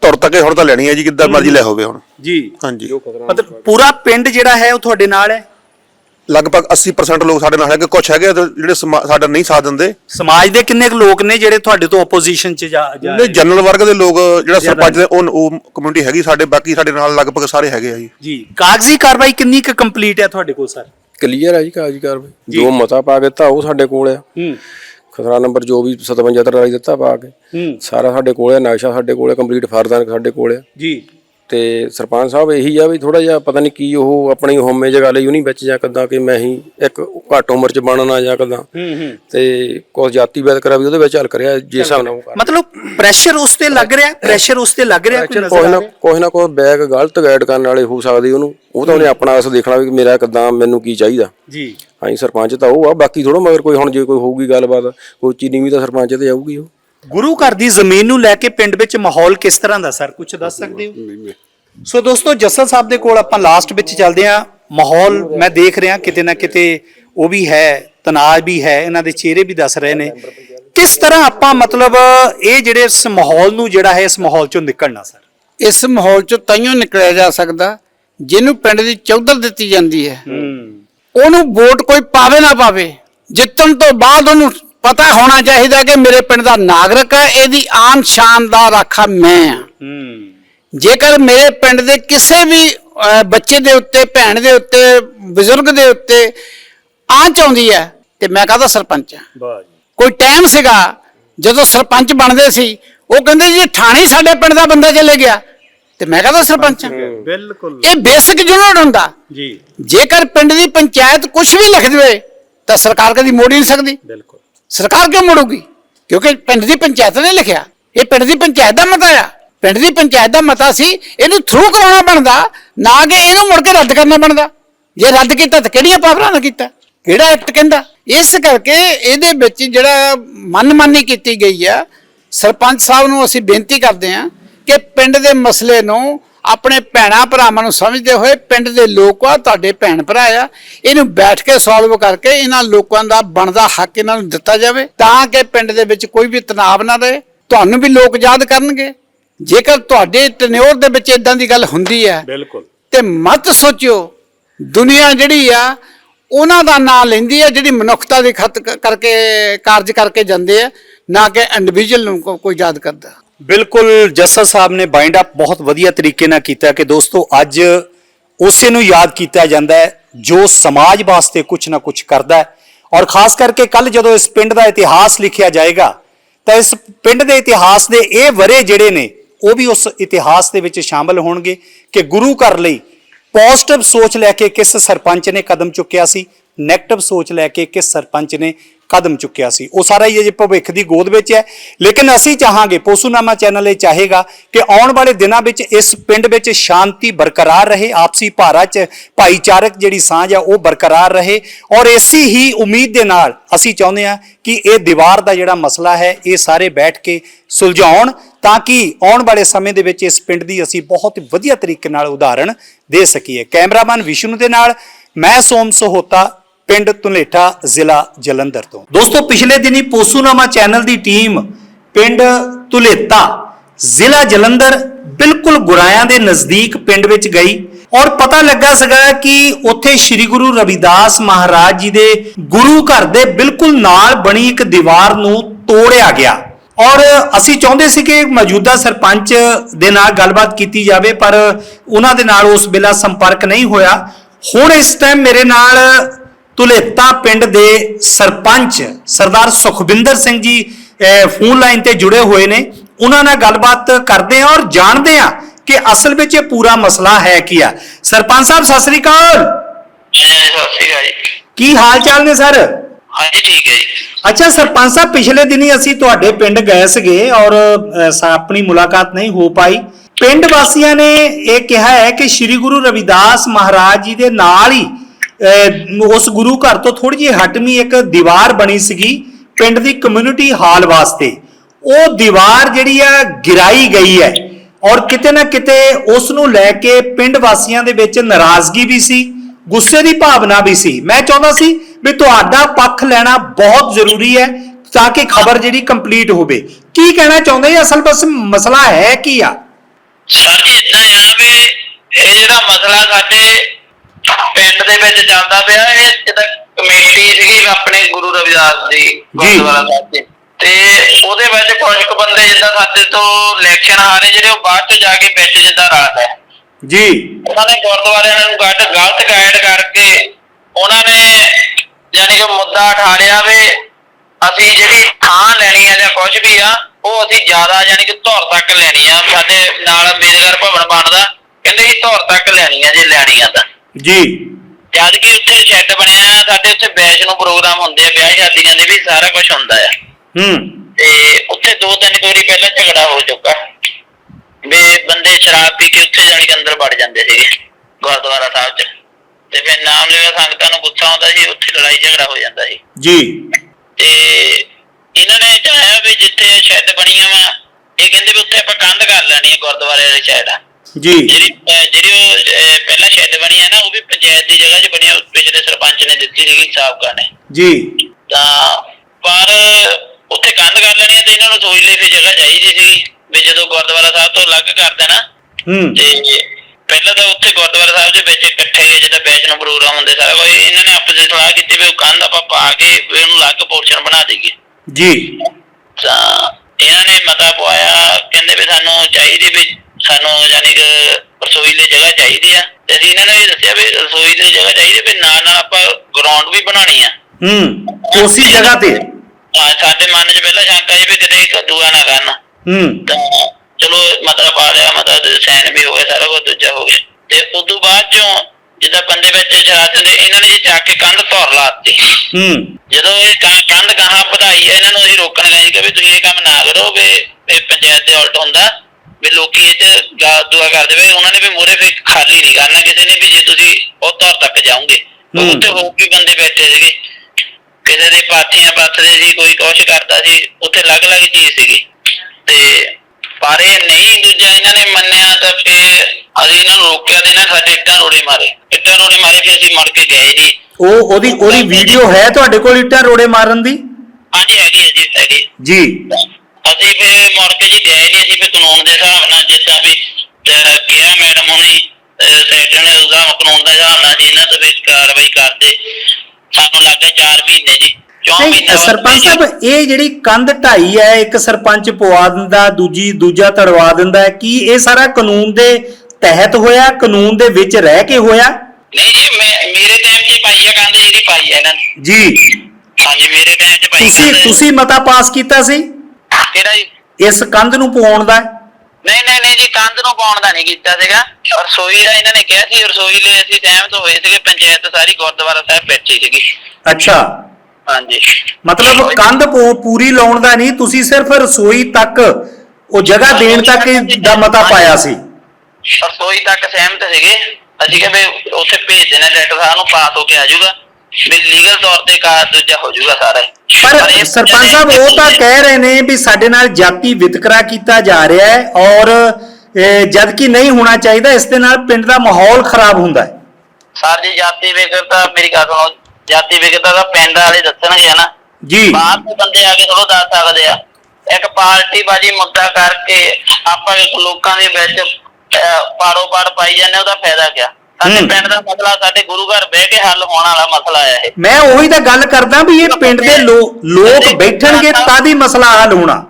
ਤੁਰ ਤੱਕੇ ਹੁਣ ਤਾਂ ਲੈਣੀ ਹੈ ਜੀ ਕਿੱਦਾਂ ਮਰਜ਼ੀ ਲੈ ਹੋਵੇ ਹੁਣ। ਜੀ। ਹਾਂਜੀ। ਮਤਲਬ ਪੂਰਾ ਪਿੰਡ ਜਿਹੜਾ ਹੈ ਉਹ ਤੁਹਾਡੇ ਨਾਲ ਹੈ? ਲਗਭਗ 80% ਲੋਕ ਸਾਡੇ ਨਾਲ ਹੈਗੇ ਕੁਝ ਹੈਗੇ ਤੇ ਜਿਹੜੇ ਸਮਾ- ਸਾਡਾ ਨਹੀਂ ਸਾਥ ਦਿੰਦੇ। ਸਮਾਜ ਦੇ ਕਿੰਨੇ ਕੁ ਲੋਕ ਨੇ ਜਿਹੜੇ ਤੁਹਾਡੇ ਤੋਂ ਆਪੋਜੀਸ਼ਨ 'ਚ ਜਾ ਜਾ ਜਨਰਲ ਵਰਗ ਦੇ ਲੋਕ ਜਿਹੜਾ ਸਰਪੰਚ ਦੇ ਉਹ ਉਹ ਕਮਿਊਨਿਟੀ ਹੈਗੀ ਸਾਡੇ ਬਾਕੀ ਸਾਡੇ ਨਾਲ ਲਗਭਗ ਸਾਰੇ ਹੈਗੇ ਆ ਜੀ। ਜੀ। ਕਾਗਜ਼ੀ ਕਾਰਵਾਈ ਕਿੰਨੀ ਕੁ ਕੰਪਲੀਟ ਹੈ ਤੁਹਾਡੇ ਕੋਲ ਸਰ ਕਲੀਅਰ ਹੈ ਜੀ ਕਾਜ ਕਾਰਵਾਈ। ਜੀ। ਜੋ ਮਤਾ ਪਾ ਕੇ ਦਿੱਤਾ ਉਹ ਸਾਡੇ ਕੋਲ ਆ। ਹੂੰ। ਖਸਰਾ ਨੰਬਰ ਜੋ ਵੀ 57 ਤਰ੍ਹਾਂ ਦਿੱਤਾ ਪਾ ਕੇ। ਹੂੰ। ਸਾਰਾ ਸਾਡੇ ਕੋਲ ਹੈ ਨਕਸ਼ਾ ਸਾਡੇ ਕੋਲ ਹੈ ਕੰਪਲੀਟ ਫਰਦਾਨ ਸਾਡੇ ਕੋਲ ਹੈ ਜੀ। ਤੇ ਸਰਪੰਚ ਸਾਹਿਬ ਇਹੀ ਆ ਵੀ ਥੋੜਾ ਜਿਹਾ ਪਤਾ ਨਹੀਂ ਕੀ ਉਹ ਆਪਣੀ ਹੋਮੇ ਜਗ੍ਹਾ ਲਈ ਉਹਨੀ ਵਿੱਚ ਜਾਂ ਕਿੱਦਾਂ ਕਿ ਮੈਂ ਹੀ ਇੱਕ ਘੱਟ ਉਮਰ ਚ ਬਣਨਾ ਜਾਂ ਕਿੱਦਾਂ। ਹੂੰ ਹੂੰ। ਤੇ ਕੁਝ ਜਾਤੀ ਵੈਦ ਕਰਾ ਵੀ ਉਹਦੇ ਵਿੱਚ ਹੱਲ ਕਰਿਆ ਜਿਸ ਹਿਸਾਬ ਨਾਲ ਮਤਲਬ ਪ੍ਰੈਸ਼ਰ ਉਸ ਤੇ ਲੱਗ ਰਿਹਾ ਪ੍ਰੈਸ਼ਰ ਉਸ ਤੇ ਲੱਗ ਰਿਹਾ ਕੋਈ ਨਾ? ਕੋਈ ਨਾ ਕੋਈ ਬੈਗ ਗਲਤ ਗਾਈਡ ਕਰਨ ਵਾਲੇ ਹੋ ਸਕਦੇ ਉਹਨੂੰ। ਉਹ ਤਾਂ ਉਹਨੇ ਆਪਣਾ ਅਸ ਦੇਖਣਾ ਵੀ ਮੇਰਾ ਕਿੱਦਾਂ ਮੈਨੂੰ ਕੀ ਚਾਹੀਦਾ। ਜੀ। ਹਾਂਜੀ ਸਰਪੰਚ ਤਾਂ ਉਹ ਆ ਬਾਕੀ ਥੋੜਾ ਮਗਰ ਕੋਈ ਹੁਣ ਜੇ ਕੋਈ ਹੋਊਗੀ ਗੱਲਬਾਤ ਕੋਈ ਚੀਨੀ ਵੀ ਤਾਂ ਸਰਪੰਚ ਤੇ ਆਊਗੀ ਉਹ। ਗੁਰੂ ਘਰ ਦੀ ਜ਼ਮੀਨ ਨੂੰ ਲੈ ਕੇ ਪਿੰਡ ਵਿੱਚ ਮਾਹੌਲ ਕਿਸ ਤਰ੍ਹਾਂ ਦਾ ਸਰ? ਕੁਝ ਦੱਸ ਸਕਦੇ ਹੋ? ਸੋ ਦੋਸਤੋ ਜੱਸਲ ਸਾਹਿਬ ਦੇ ਕੋਲ ਆਪਾਂ ਲਾਸਟ ਵਿੱਚ ਚੱਲਦੇ ਹਾਂ। ਮਾਹੌਲ ਮੈਂ ਦੇਖ ਰਿਹਾ ਕਿਤੇ ਨਾ ਕਿਤੇ ਉਹ ਵੀ ਹੈ ਤਣਾਅ ਵੀ ਹੈ ਇਹਨਾਂ ਦੇ ਚਿਹਰੇ ਵੀ ਦੱਸ ਰਹੇ ਨੇ। ਕਿਸ ਤਰ੍ਹਾਂ ਆਪਾਂ ਮਤਲਬ ਇਹ ਜਿਹੜੇ ਇਸ ਮਾਹੌਲ ਨੂੰ ਜਿਹੜਾ ਹੈ ਇਸ ਮਾਹੌਲ ਚੋਂ ਨਿਕਲਣਾ ਸਰ? ਇਸ ਮਾਹੌਲ ਚੋਂ ਤਾਈਓ ਨਿਕਲਿਆ ਜਾ ਸਕਦਾ ਜਿਹਨੂੰ ਪਿੰਡ ਦੀ ਚੌਧਰ ਦਿੱਤੀ ਜਾਂਦੀ ਹੂੰ। ਉਹਨੂੰ ਵੋਟ ਕੋਈ ਪਾਵੇ ਨਾ ਪਾਵੇ ਜਿੱਤਣ ਤੋਂ ਬਾਅਦ ਉਹਨੂੰ ਪਤਾ ਹੋਣਾ ਚਾਹੀਦਾ ਕਿ ਮੇਰੇ ਪਿੰਡ ਦਾ ਨਾਗਰਿਕ ਹੈ ਇਹਦੀ ਆਨ ਸ਼ਾਨ ਦਾ ਰਾਖਾ ਮੈਂ ਆ ਹੂੰ। ਜੇਕਰ ਮੇਰੇ ਪਿੰਡ ਦੇ ਕਿਸੇ ਵੀ ਬੱਚੇ ਦੇ ਉੱਤੇ ਭੈਣ ਦੇ ਉੱਤੇ ਬਜ਼ੁਰਗ ਦੇ ਉੱਤੇ ਆਂਚ ਆਉਂਦੀ ਹੈ ਤੇ ਮੈਂ ਕਹਦਾ ਸਰਪੰਚ ਆ ਕੋਈ ਟਾਈਮ ਸੀਗਾ ਜਦੋਂ ਸਰਪੰਚ ਬਣਦੇ ਸੀ ਉਹ ਕਹਿੰਦੇ ਜੀ ਥਾਣੇ ਸਾਡੇ ਪਿੰਡ ਦਾ ਬੰਦਾ ਚਲੇ ਗਿਆ ਤੇ ਮੈਂ ਕਹਦਾ ਸਰਪੰਚ ਬਿਲਕੁਲ। ਇਹ ਬੇਸਿਕ ਯੂਨਿਟ ਹੁੰਦਾ। ਜੀ। ਜੇਕਰ ਪਿੰਡ ਦੀ ਪੰਚਾਇਤ ਕੁਝ ਵੀ ਲਿਖ ਦੇਵੇ ਤਾਂ ਸਰਕਾਰ ਕਦੀ ਮੋੜ ਨਹੀਂ ਸਕਦੀ। ਬਿਲਕੁਲ। ਸਰਕਾਰ ਕਿਉਂ ਮੋੜੂਗੀ? ਕਿਉਂਕਿ ਪਿੰਡ ਦੀ ਪੰਚਾਇਤ ਨੇ ਲਿਖਿਆ। ਇਹ ਪਿੰਡ ਦੀ ਪੰਚਾਇਤ ਦਾ ਮਤਾ ਆ। ਪਿੰਡ ਦੀ ਪੰਚਾਇਤ ਦਾ ਮਤਾ ਸੀ, ਇਹਨੂੰ ਥਰੂ ਕਰਾਉਣਾ ਬਣਦਾ, ਨਾ ਕਿ ਇਹਨੂੰ ਮੁੜ ਕੇ ਰੱਦ ਕਰਨਾ ਬਣਦਾ। ਜੇ ਰੱਦ ਕੀਤਾ ਤਾਂ ਕਿਹੜੀਆਂ ਪਾਵਰਾਂ ਨਾਲ ਕੀਤਾ? ਕਿਹੜਾ ਐਕਟ ਕਹਿੰਦਾ? ਇਸ ਕਰਕੇ ਇਹਦੇ ਵਿੱਚ ਜਿਹੜਾ ਮਨਮਾਨੀ ਕੀਤੀ ਗਈ ਆ, ਸਰਪੰਚ ਸਾਹਿਬ ਨੂੰ ਅਸੀਂ ਬੇਨਤੀ ਕਰਦੇ ਹਾਂ ਕਿ ਪਿੰਡ ਦੇ ਮਸਲੇ ਨੂੰ ਆਪਣੇ ਭੈਣਾ ਭਰਾਵਾਂ ਨੂੰ ਸਮਝਦੇ ਹੋਏ ਪਿੰਡ ਦੇ ਲੋਕ ਆ ਤੁਹਾਡੇ ਭੈਣ ਭਰਾ ਆ ਇਹਨੂੰ ਬੈਠ ਕੇ ਸੋਲਵ ਕਰਕੇ ਇਹਨਾਂ ਲੋਕਾਂ ਦਾ ਬਣਦਾ ਹੱਕ ਇਹਨਾਂ ਨੂੰ ਦਿੱਤਾ ਜਾਵੇ ਤਾਂ ਕਿ ਪਿੰਡ ਦੇ ਵਿੱਚ ਕੋਈ ਵੀ ਤਣਾਅ ਨਾ ਰਹੇ। ਤੁਹਾਨੂੰ ਵੀ ਲੋਕ ਯਾਦ ਕਰਨਗੇ। ਜੇਕਰ ਤੁਹਾਡੇ ਟਨਿਓਰ ਦੇ ਵਿੱਚ ਇਦਾਂ ਦੀ ਗੱਲ ਹੁੰਦੀ ਹੈ ਬਿਲਕੁਲ। ਤੇ ਮਤ ਸੋਚਿਓ ਦੁਨੀਆ ਜਿਹੜੀ ਆ ਉਹਨਾਂ ਦਾ ਨਾਂ ਲੈਂਦੀ ਆ ਜਿਹੜੀ ਮਨੁੱਖਤਾ ਦੀ ਖਤ ਕਰਕੇ ਕਾਰਜ ਕਰਕੇ ਜਾਂਦੇ ਆ ਨਾ ਕਿ ਇੰਡੀਵਿਜੂਅਲ ਨੂੰ ਕੋਈ ਯਾਦ ਕਰਦਾ। ਬਿਲਕੁਲ ਜੱਸਾ ਸਾਹਿਬ ਨੇ ਬਾਈਂਡ ਅਪ ਬਹੁਤ ਵਧੀਆ ਤਰੀਕੇ ਨਾਲ ਕੀਤਾ ਕਿ ਦੋਸਤੋ ਅੱਜ ਉਸੇ ਨੂੰ ਯਾਦ ਕੀਤਾ ਜਾਂਦਾ ਹੈ, ਜੋ ਸਮਾਜ ਵਾਸਤੇ ਕੁਝ ਨਾ ਕੁਝ ਕਰਦਾ ਹੈ। ਔਰ ਖਾਸ ਕਰਕੇ ਕੱਲ ਜਦੋਂ ਇਸ ਪਿੰਡ ਦਾ ਇਤਿਹਾਸ ਲਿਖਿਆ ਜਾਏਗਾ, ਤਾਂ ਇਸ ਪਿੰਡ ਦੇ ਇਤਿਹਾਸ ਦੇ ਇਹ ਵਰੇ ਜਿਹੜੇ ਨੇ, ਉਹ ਵੀ ਉਸ ਇਤਿਹਾਸ ਦੇ ਵਿੱਚ ਸ਼ਾਮਲ ਹੋਣਗੇ ਕਿ ਗੁਰੂ ਘਰ ਲਈ ਪੋਜ਼ਿਟਿਵ ਸੋਚ ਲੈ ਕੇ ਕਿਸ ਸਰਪੰਚ ਨੇ ਕਦਮ ਚੁੱਕਿਆ ਸੀ ਨੈਗੇਟਿਵ ਸੋਚ ਲੈ ਕੇ ਕਿਸ ਸਰਪੰਚ ਨੇ ਕਦਮ ਚੁੱਕਿਆ ਸੀ। ਉਹ ਸਾਰਾ ਹੀ ਅਜੇ ਭਵਿੱਖ ਦੀ ਗੋਦ ਵਿੱਚ ਹੈ। ਲੇਕਿਨ ਅਸੀਂ ਚਾਹਾਂਗੇ, ਪੋਸੂਨਾਮਾ ਚੈਨਲ ਇਹ ਚਾਹੇਗਾ ਕਿ ਆਉਣ ਵਾਲੇ ਦਿਨਾਂ ਵਿੱਚ ਇਸ ਪਿੰਡ ਵਿੱਚ ਸ਼ਾਂਤੀ ਬਰਕਰਾਰ ਰਹੇ, ਆਪਸੀ ਭਾਰਾ ਚ ਭਾਈਚਾਰਕ ਜਿਹੜੀ ਸਾਂਝ ਆ, ਉਹ ਬਰਕਰਾਰ ਰਹੇ ਔਰ ਇਸੀ ਹੀ ਉਮੀਦ ਦੇ ਨਾਲ ਅਸੀਂ ਚਾਹੁੰਦੇ ਹਾਂ ਕਿ ਇਹ ਦੀਵਾਰ ਦਾ ਜਿਹੜਾ ਮਸਲਾ ਹੈ, ਇਹ ਸਾਰੇ ਬੈਠ ਕੇ ਸੁਲਝਾਉਣ ਤਾਂ ਕਿ ਆਉਣ ਵਾਲੇ ਸਮੇਂ ਦੇ ਵਿੱਚ ਇਸ ਪਿੰਡ ਦੀ ਅਸੀਂ ਬਹੁਤ ਵਧੀਆ ਤਰੀਕੇ ਨਾਲ ਉਦਾਹਰਣ ਦੇ ਸਕੀਏ। ਕੈਮਰਾਮੈਨ ਵਿਸ਼ਨੂੰ ਦੇ ਨਾਲ, ਮੈਂ ਸੋਮ ਸਹੋਤਾ ਪਿੰਡ ਤੁਲੇਠਾ ਜ਼ਿਲ੍ਹਾ ਜਲੰਧਰ ਤੋਂ। ਦੋਸਤੋ, ਪਿਛਲੇ ਦਿਨੀ ਪੋਸੂਨਾਮਾ ਚੈਨਲ ਦੀ ਟੀਮ ਪਿੰਡ ਤੁਲੇਤਾ ਜ਼ਿਲ੍ਹਾ ਜਲੰਧਰ ਬਿਲਕੁਲ ਗੁਰਾਇਆਂ ਦੇ ਨਜ਼ਦੀਕ ਪਿੰਡ ਵਿੱਚ ਗਈ ਔਰ ਪਤਾ ਲੱਗਾ ਸੀਗਾ ਕਿ ਉੱਥੇ ਸ੍ਰੀ ਗੁਰੂ ਰਵਿਦਾਸ ਮਹਾਰਾਜ ਜੀ ਦੇ ਗੁਰੂ ਘਰ ਦੇ ਬਿਲਕੁਲ ਨਾਲ ਬਣੀ ਇੱਕ ਦੀਵਾਰ ਨੂੰ ਤੋੜਿਆ ਗਿਆ। ਔਰ ਅਸੀਂ ਚਾਹੁੰਦੇ ਸੀ ਕਿ ਮੌਜੂਦਾ ਸਰਪੰਚ ਦੇ ਨਾਲ ਗੱਲਬਾਤ ਕੀਤੀ ਜਾਵੇ, ਪਰ ਉਹਨਾਂ ਦੇ ਨਾਲ ਉਸ ਵੇਲਾ ਸੰਪਰਕ ਨਹੀਂ ਹੋਇਆ। ਹੁਣ ਇਸ ਟਾਈਮ ਮੇਰੇ ਨਾਲ ਤੁਲੇਤਾ ਪਿੰਡ ਦੇ ਸਰਪੰਚ ਸਰਦਾਰ ਸੁਖਵਿੰਦਰ ਸਿੰਘ ਜੀ ਫੋਨ ਲਾਈਨ ਤੇ ਜੁੜੇ ਹੋਏ ਨੇ। ਉਹਨਾਂ ਨਾਲ ਗੱਲਬਾਤ ਕਰਦੇ ਹਾਂ ਔਰ ਜਾਣਦੇ ਹਾਂ ਕਿ ਅਸਲ ਵਿੱਚ ਇਹ ਪੂਰਾ ਮਸਲਾ ਹੈ ਕੀ ਆ। ਸਰਪੰਚ ਸਾਹਿਬ ਸਤਿ ਸ੍ਰੀ ਅਕਾਲ। ਜੀ ਸਤਿ ਸ਼੍ਰੀ ਅਕਾਲ ਜੀ। ਕੀ ਹਾਲ ਚਾਲ ਨੇ ਸਰ? ਹਾਂਜੀ ਠੀਕ ਹੈ ਜੀ। ਅੱਛਾ ਸਰਪੰਚ ਸਾਹਿਬ ਪਿਛਲੇ ਦਿਨੀ ਅਸੀਂ ਤੁਹਾਡੇ ਪਿੰਡ ਗਏ ਸੀਗੇ ਔਰ ਆਪਣੀ ਮੁਲਾਕਾਤ ਨਹੀਂ ਹੋ ਪਾਈ। ਪਿੰਡ ਵਾਸੀਆਂ ਨੇ ਇਹ ਕਿਹਾ ਹੈ ਕਿ ਸ੍ਰੀ ਗੁਰੂ ਰਵਿਦਾਸ ਮਹਾਰਾਜ ਜੀ ਦੇ ਨਾਲ ਹੀ ਉਸ ਗੁਰੂ ਘਰ ਤੋਂ ਥੋੜੀ ਜਿਹੀ ਹਟਵੀਂ ਇੱਕ ਦੀਵਾਰ ਬਣੀ ਸੀਗੀ ਪਿੰਡ ਦੀ ਕਮਿਊਨਿਟੀ ਹਾਲ ਵਾਸਤੇ। ਉਹ ਦੀਵਾਰ ਜਿਹੜੀ ਆ, ਗਿਰਾਈ ਗਈ ਹੈ। ਔਰ ਕਿਤੇ ਨਾ ਕਿਤੇ ਉਸ ਨੂੰ ਲੈ ਕੇ ਪਿੰਡ ਵਾਸੀਆਂ ਦੇ ਵਿੱਚ ਨਾਰਾਜ਼ਗੀ ਵੀ ਸੀ, ਗੁੱਸੇ ਦੀ ਭਾਵਨਾ ਵੀ ਸੀ। ਮੈਂ ਚਾਹੁੰਦਾ ਸੀ ਵੀ ਤੁਹਾਡਾ ਪੱਖ ਲੈਣਾ ਬਹੁਤ ਜ਼ਰੂਰੀ ਹੈ ਤਾਂ ਕਿ ਖਬਰ ਜਿਹੜੀ ਕੰਪਲੀਟ ਹੋਵੇ। ਕੀ ਕਹਿਣਾ ਚਾਹੁੰਦੇ ਜੀ ਅਸਲ ਬਸ ਮਸਲਾ ਹੈ ਕੀ ਆ? ਸਰ ਜੀ, ਇਦਾਂ ਆ ਵੀ ਇਹ ਜਿਹੜਾ ਮਸਲਾ ਸਾਡੇ ਪਿੰਡ ਦੇ ਵਿੱਚ ਚੱਲਦਾ ਪਿਆ ਇਹ ਜਿੱਦਾਂ ਕਮੇਟੀ ਸੀਗੀ ਆਪਣੇ ਗੁਰੂ ਰਵਿਦਾਸ ਦੀ ਗੁਰਦੁਆਰਾ ਸਾਹਿਬ ਦੀ। ਤੇ ਉਹਦੇ ਵਿੱਚ ਕੁਝ ਕੁ ਬੰਦੇ ਜਿੱਦਾਂ ਸਾਡੇ ਤੋਂ ਇਲੈਕਸ਼ਨ ਹਾਰੇ ਜਿਹੜੇ ਉਹ ਬਾਅਦ ਚ ਜਾ ਕੇ ਵਿੱਚ ਜਿੱਦਾਂ ਰਲਦਾ ਹੈ ਜੀ। ਉਹਨਾਂ ਨੇ ਗੁਰਦੁਆਰਿਆਂ ਨੂੰ ਗੱਡ ਗਲਤ ਗਾਈਡ ਕਰਕੇ ਉਹਨਾਂ ਨੇ ਯਾਨੀ ਕਿ ਮੁੱਦਾ ਉਠਾੜਿਆ ਵੀ ਅਸੀਂ ਜਿਹੜੀ ਥਾਂ ਲੈਣੀ ਆ ਜਾਂ ਕੁਝ ਵੀ ਆ ਉਹ ਅਸੀਂ ਜ਼ਿਆਦਾ ਯਾਨੀ ਕਿ ਧੌਰ ਤੱਕ ਲੈਣੀ ਆ। ਸਾਡੇ ਨਾਲ ਬੇਦਗਰ ਭਵਨ ਬਣਦਾ ਕਹਿੰਦੇ ਅਸੀਂ ਧੌਰ ਤੱਕ ਲੈਣੀ ਆ ਜੇ ਲੈਣੀ ਆ ਤਾਂ। ਜੀ। ਜਦ ਕਿ ਉੱਥੇ ਸ਼ੈੱਡ ਬਣਿਆ ਸਾਡੇ ਉੱਥੇ ਬੈਚ ਨੂੰ ਪ੍ਰੋਗਰਾਮ ਹੁੰਦੇ ਆ ਵਿਆਹ ਸ਼ਾਦੀਆਂ ਦੇ ਵੀ ਸਾਰਾ ਕੁਝ ਹੁੰਦਾ ਆ। ਹੂੰ। ਤੇ ਉੱਥੇ ਦੋ ਤਿੰਨ ਵਾਰੀ ਪਹਿਲਾਂ ਝਗੜਾ ਹੋ ਚੁੱਕਾ। ਵੀ ਬੰਦੇ ਸ਼ਰਾਬ ਪੀ ਕੇ ਉੱਥੇ ਜਾਣੀ ਕਿ ਅੰਦਰ ਵੜ ਜਾਂਦੇ ਸੀਗੇ ਗੁਰਦੁਆਰਾ ਸਾਹਿਬ 'ਚ। ਤੇ ਫਿਰ ਨਾਮ ਲੈਵਾ ਸੰਗਤਾਂ ਨੂੰ ਗੁੱਸਾ ਆਉਂਦਾ ਸੀ ਉੱਥੇ ਲੜਾਈ ਝਗੜਾ ਹੋ ਜਾਂਦਾ ਸੀ। ਜੀ। ਤੇ ਇਹਨਾਂ ਨੇ ਚਾਹਿਆ ਵੀ ਜਿੱਥੇ ਸ਼ੈੱਡ ਬਣੀਆਂ ਵਾ ਇਹ ਕਹਿੰਦੇ ਵੀ ਉੱਥੇ ਆਪਾਂ ਕੰਧ ਕਰ ਲੈਣੀ ਹੈ ਗੁਰਦੁਆਰੇ ਵਾਲੀ ਸਾਈਡ ਆ ਜੀ। ਜਿਹੜੀ ਉਹ ਪਹਿਲਾਂ ਸ਼ੈੱਡ ਬਣੀ ਹੈ ਨਾ ਉਹ ਵੀ ਪੰਚਾਇਤ ਦੀ ਜਗ੍ਹਾ 'ਚ ਬਣੀ ਪਿਛਲੇ ਸਰਪੰਚ ਨੇ ਦਿੱਤੀ ਸੀਗੀ ਸਾਬਕਾ ਨੇ। ਜੀ। ਤਾਂ ਪਰ ਉੱਥੇ ਕੰਧ ਕਰ ਲੈਣੀ ਤੇ ਇਹਨਾਂ ਨੂੰ ਸੋਚ ਲਈ ਫਿਰ ਜਗ੍ਹਾ ਚਾਹੀਦੀ ਸੀ ਵੀ ਜਦੋਂ ਗੁਰਦੁਆਰਾ ਸਾਹਿਬ ਤੋਂ ਅਲੱਗ ਕਰ ਦੇਣਾ। ਹੂੰ। ਤੇ ਪਹਿਲਾਂ ਤਾਂ ਉੱਥੇ ਗੁਰਦੁਆਰਾ ਸਾਹਿਬ ਦੇ ਵਿੱਚ ਇਕੱਠੇ ਜਿਹਦਾ ਬੈਚ ਨੂੰ ਪ੍ਰੋਗਰਾਮ ਹੁੰਦੇ ਸਾਰਾ ਕੁਝ ਇਹਨਾਂ ਨੇ ਆਪਸ ਵਿੱਚ ਸਲਾਹ ਕੀਤੀ ਵੀ ਉਹ ਕੰਧ ਆਪਾਂ ਪਾ ਕੇ ਵੀ ਉਹਨੂੰ ਅਲੱਗ ਪੋਰਸ਼ਨ ਬਣਾ ਦਈਏ। ਜੀ। ਤਾਂ ਇਹਨਾਂ ਨੇ ਮਤਾ ਪਵਾਇਆ ਕਹਿੰਦੇ ਵੀ ਸਾਨੂੰ ਚਾਹੀਦੀ ਵੀ ਸਾਨੂੰ ਯਾਨੀ ਕਿ ਰਸੋਈ ਲਈ ਜਗ੍ਹਾ ਚਾਹੀਦੀ ਆ। ਤੇ ਅਸੀਂ ਇਹਨਾਂ ਨੇ ਵੀ ਦੱਸਿਆ ਵੀ ਰਸੋਈ ਲਈ ਜਗ੍ਹਾ ਚਾਹੀਦੀ ਵੀ ਨਾਲ ਨਾਲ ਆਪਾਂ ਗਰਾਊਂਡ ਵੀ ਬਣਾਉਣੀ ਆ। ਹੂੰ ਉਸੇ ਜਗ੍ਹਾ ਤੇ। ਤਾਂ ਸਾਡੇ ਮਨ 'ਚ ਪਹਿਲਾਂ ਸ਼ੰਕਾ ਸੀ ਵੀ ਕਿਤੇ ਕੱਦੂਆ ਨਾ ਕਰਨ। ਹੂੰ। ਤਾਂ ਚਲੋ ਮਤਲਬ ਪਾ ਲਿਆ ਮਤਲਬ ਸਾਈਨ ਵੀ ਹੋ ਗਿਆ ਸਾਰਾ ਕੁਝ ਦੂਜਾ ਹੋ ਗਿਆ। ਤੇ ਉਸ ਤੋਂ ਬਾਅਦ ਚੋਂ ਜਿੱਦਾਂ ਬੰਦੇ ਵਿੱਚ ਸ਼ਰਾਰਤ ਹੁੰਦੇ ਇਹਨਾਂ ਨੇ ਜੀ ਚੱਕ ਕੇ ਕੰਧ ਧੌਰ ਲਾਤੀ ਹੂੰ। ਜਦੋਂ ਇਹ ਕੰਧ ਗਾਹਾਂ ਵਧਾਈ ਹੈ ਇਹਨਾਂ ਨੂੰ ਅਸੀਂ ਰੋਕਣ ਗਏ ਕਿ ਵੀ ਤੁਸੀਂ ਇਹ ਕੰਮ ਨਾ ਕਰੋ ਵੀ ਇਹ ਪੰਚਾਇਤ ਦੇ ਉਲਟ ਹੁੰਦਾ। ਵੀ ਲੋਕੀ ਇਹ ਚ ਗਾ- ਦੁਆ ਕਰਦੇ ਵੇ ਉਹਨਾਂ ਨੇ ਵੀ ਮੂਹਰੇ ਵੀ ਖਾਲੀ ਨਹੀਂ ਕਰਨਾ ਕਿਸੇ ਨੇ ਵੀ ਜੇ ਤੁਸੀਂ ਉਹ ਤੱਕ ਜਾਓਗੇ। ਉੱਥੇ ਹੋਰ ਵੀ ਬੰਦੇ ਬੈਠੇ ਸੀਗੇ। ਕਿਸੇ ਦੇ ਪਾਥੀਆਂ ਪੱਥਦੇ ਸੀ ਕੋਈ ਕੁਛ ਕਰਦਾ ਸੀ ਉੱਥੇ ਅਲੱਗ-ਅਲੱਗ ਚੀਜ਼ ਸੀਗੀ। ਤੇ ਪਰ ਇਹ ਨਹੀਂ ਦੂਜਾ ਇਹਨਾਂ ਨੇ ਮੰਨਿਆ ਤਾਂ ਫਿਰ ਅਸੀਂ ਇਹਨਾਂ ਨੂੰ ਰੋਕਿਆ ਤੇ ਇਹਨਾਂ ਸਾਡੇ ਇੱਟਾਂ ਰੋੜੇ ਮਾਰੇ। ਇੱਟਾਂ ਰੋੜੇ ਮਾਰੇ ਫਿਰ ਅਸੀਂ ਮੁੜ ਕੇ ਗਏ ਜੀ। ਉਹ ਉਹਦੀ ਉਹਦੀ ਵੀਡੀਓ ਹੈ ਤੁਹਾਡੇ ਕੋਲ ਇੱਟਾਂ ਰੋੜੇ ਮਾਰਨ ਦੀ? ਹਾਂਜੀ ਹੈਗੀ ਹੈ ਜੀ ਹੈਗੀ। ਜੀ। ਅਸੀਂ ਫਿਰ ਮੁੜ ਕੇ ਜੀ ਗਏ ਨਹੀਂ ਅਸੀਂ ਫਿਰ ਕਾਨੂੰਨ ਦੇ ਹਿਸਾਬ ਨਾਲ ਜਿੱਦਾਂ ਵੀ ਅਹ, ਕਿਹਾ ਮੈਡਮ ਹੁਣੀ ਸੈਕਟਰ ਨੇ ਉਹਦਾ ਕਾਨੂੰਨ ਦੇ ਹਿਸਾਬ ਨਾਲ ਅਸੀਂ ਇਹਨਾਂ ਤੇ ਫਿਰ ਕਾਰਵਾਈ ਕਰਦੇ। ਸਾਨੂੰ ਲੱਗੇ 4 ਮਹੀਨੇ ਜੀ ਕਿਉਂ ਨਹੀਂ ਮਹੀਨੇ ਬਾਅਦ ਸਰਪੰਚ ਸਾਹਿਬ ਇਹ ਜਿਹੜੀ ਕੰਧ ਢਾਈ ਹੈ ਇੱਕ ਸਰਪੰਚ ਪਵਾ ਦਿੰਦਾ ਦੂਜੀ ਦੂਜਾ ਤੜਵਾ ਦਿੰਦਾ ਹੈ ਕੀ ਇਹ ਸਾਰਾ ਕਾਨੂੰਨ ਦੇ ਤਹਿਤ ਹੋਇਆ ਕਾਨੂੰਨ ਦੇ ਵਿੱਚ ਰਹਿ ਕੇ ਹੋਇਆ? ਨਹੀਂ ਜੀ ਮੈਂ ਮੇਰੇ ਟਾਈਮ 'ਚ ਹੀ ਪਾਈ ਆ ਕੰਧ ਜਿਹੜੀ ਪਾਈ ਆ ਇਹਨਾਂ ਨੇ। ਜੀ। ਹਾਂਜੀ ਮੇਰੇ ਟਾਈਮ 'ਚ ਪਾਈ ਤੁਸੀਂ ਕੰਧ। ਤੁਸੀਂ ਮਤਾ ਪਾਸ ਕੀਤਾ ਸੀ? ਕਿਹੜਾ ਜੀ? ਇਸ ਕੰਧ ਨੂੰ ਪਵਾਉਣ ਦਾ ਨਹੀਂ ਨਹੀਂ ਨਹੀਂ ਜੀ ਕੰਧ ਨੂੰ ਪਾਉਣ ਦਾ ਨਹੀਂ ਕੀਤਾ ਸੀਗਾ। ਰਸੋਈ ਦਾ ਇਹਨਾਂ ਨੇ ਕਿਹਾ ਸੀ ਰਸੋਈ ਲਈ ਅਸੀਂ ਸਹਿਮਤ ਹੋਏ ਸੀਗੇ ਪੰਚਾਇਤ ਸਾਰੀ ਗੁਰਦੁਆਰਾ ਸਾਹਿਬ ਬੈਠੀ ਸੀਗੀ। ਅੱਛਾ। ਹਾਂਜੀ। ਮਤਲਬ ਕੰਧ ਪੂਰੀ ਲਾਉਣ ਦਾ ਨਹੀਂ ਤੁਸੀਂ ਸਿਰਫ ਰਸੋਈ ਤੱਕ ਉਹ ਜਗ੍ਹਾ ਦੇਣ ਤੱਕ ਦਾ ਮਤਾ ਪਾਇਆ ਸੀ। ਰਸੋਈ ਤੱਕ ਸਹਿਮਤ ਸੀਗੇ। ਅਸੀਂ ਕਿਹਾ ਵੀ ਉੱਥੇ ਭੇਜ ਦੇਣਾ ਡਾਕਟਰ ਸਾਹਿਬ ਨੂੰ ਪਾਸ ਹੋ ਕੇ ਆ ਜਾਊਗਾ। ਵੀ ਲੀਗਲ ਤੌਰ ਤੇ ਕਾ ਦੂਜਾ ਹੋ ਜਾਊਗਾ ਸਾਰਾ। ਪਰ ਸਰਪੰਚ ਸਾਹਿਬ ਉਹ ਤਾਂ ਕਹਿ ਰਹੇ ਨੇ ਵੀ ਸਾਡੇ ਨਾਲ ਜਾਤੀ ਵਿਤਕਰਾ ਕੀਤਾ ਜਾ ਰਿਹਾ ਹੈ ਔਰ ਜਦ ਕਿ ਨਹੀਂ ਹੋਣਾ ਚਾਹੀਦਾ ਇਸ ਦੇ ਨਾਲ ਪਿੰਡ ਦਾ ਮਾਹੌਲ ਖਰਾਬ ਹੁੰਦਾ ਹੈ। ਸਰ ਜੀ ਜਾਤੀ ਵਿਗੜਤਾ ਮੇਰੀ ਗੱਲ ਸੁਣੋ। ਜਾਤੀ ਵਿਗੜਤਾ ਤਾਂ ਪਿੰਡ ਵਾਲੇ ਦੱਸਣਗੇ ਨਾ? ਜੀ। ਬਾਹਰ ਦੇ ਬੰਦੇ ਆ ਕੇ ਥੋੜਾ ਦੱਸ ਸਕਦੇ ਆ। ਇੱਕ ਪਾਰਟੀ ਬਾਜੀ ਮੁੱਦਾ ਕਰਕੇ ਆਪਾਂ ਲੋਕਾਂ ਦੇ ਵਿੱਚ ਪਾੜੋ ਪਾੜ ਪਾਈ ਜਾਂਦੇ ਉਹਦਾ ਫਾਇਦਾ ਕਿਆ? ਸਾਡੇ ਹੂੰ। ਪਿੰਡ ਦਾ ਮਸਲਾ ਸਾਡੇ ਗੁਰੂ ਘਰ ਬਹਿ ਕੇ ਹੱਲ ਹੋਣ ਵਾਲਾ ਮਸਲਾ ਆ ਇਹ। ਮੈਂ ਉਹੀ ਤਾਂ ਗੱਲ ਕਰਦਾ ਵੀ ਇਹ ਪਿੰਡ ਦੇ ਲੋ- ਲੋਕ ਬੈਠਣਗੇ ਤਾਂ ਦੀ ਮਸਲਾ ਹੱਲ ਹੋਣਾ।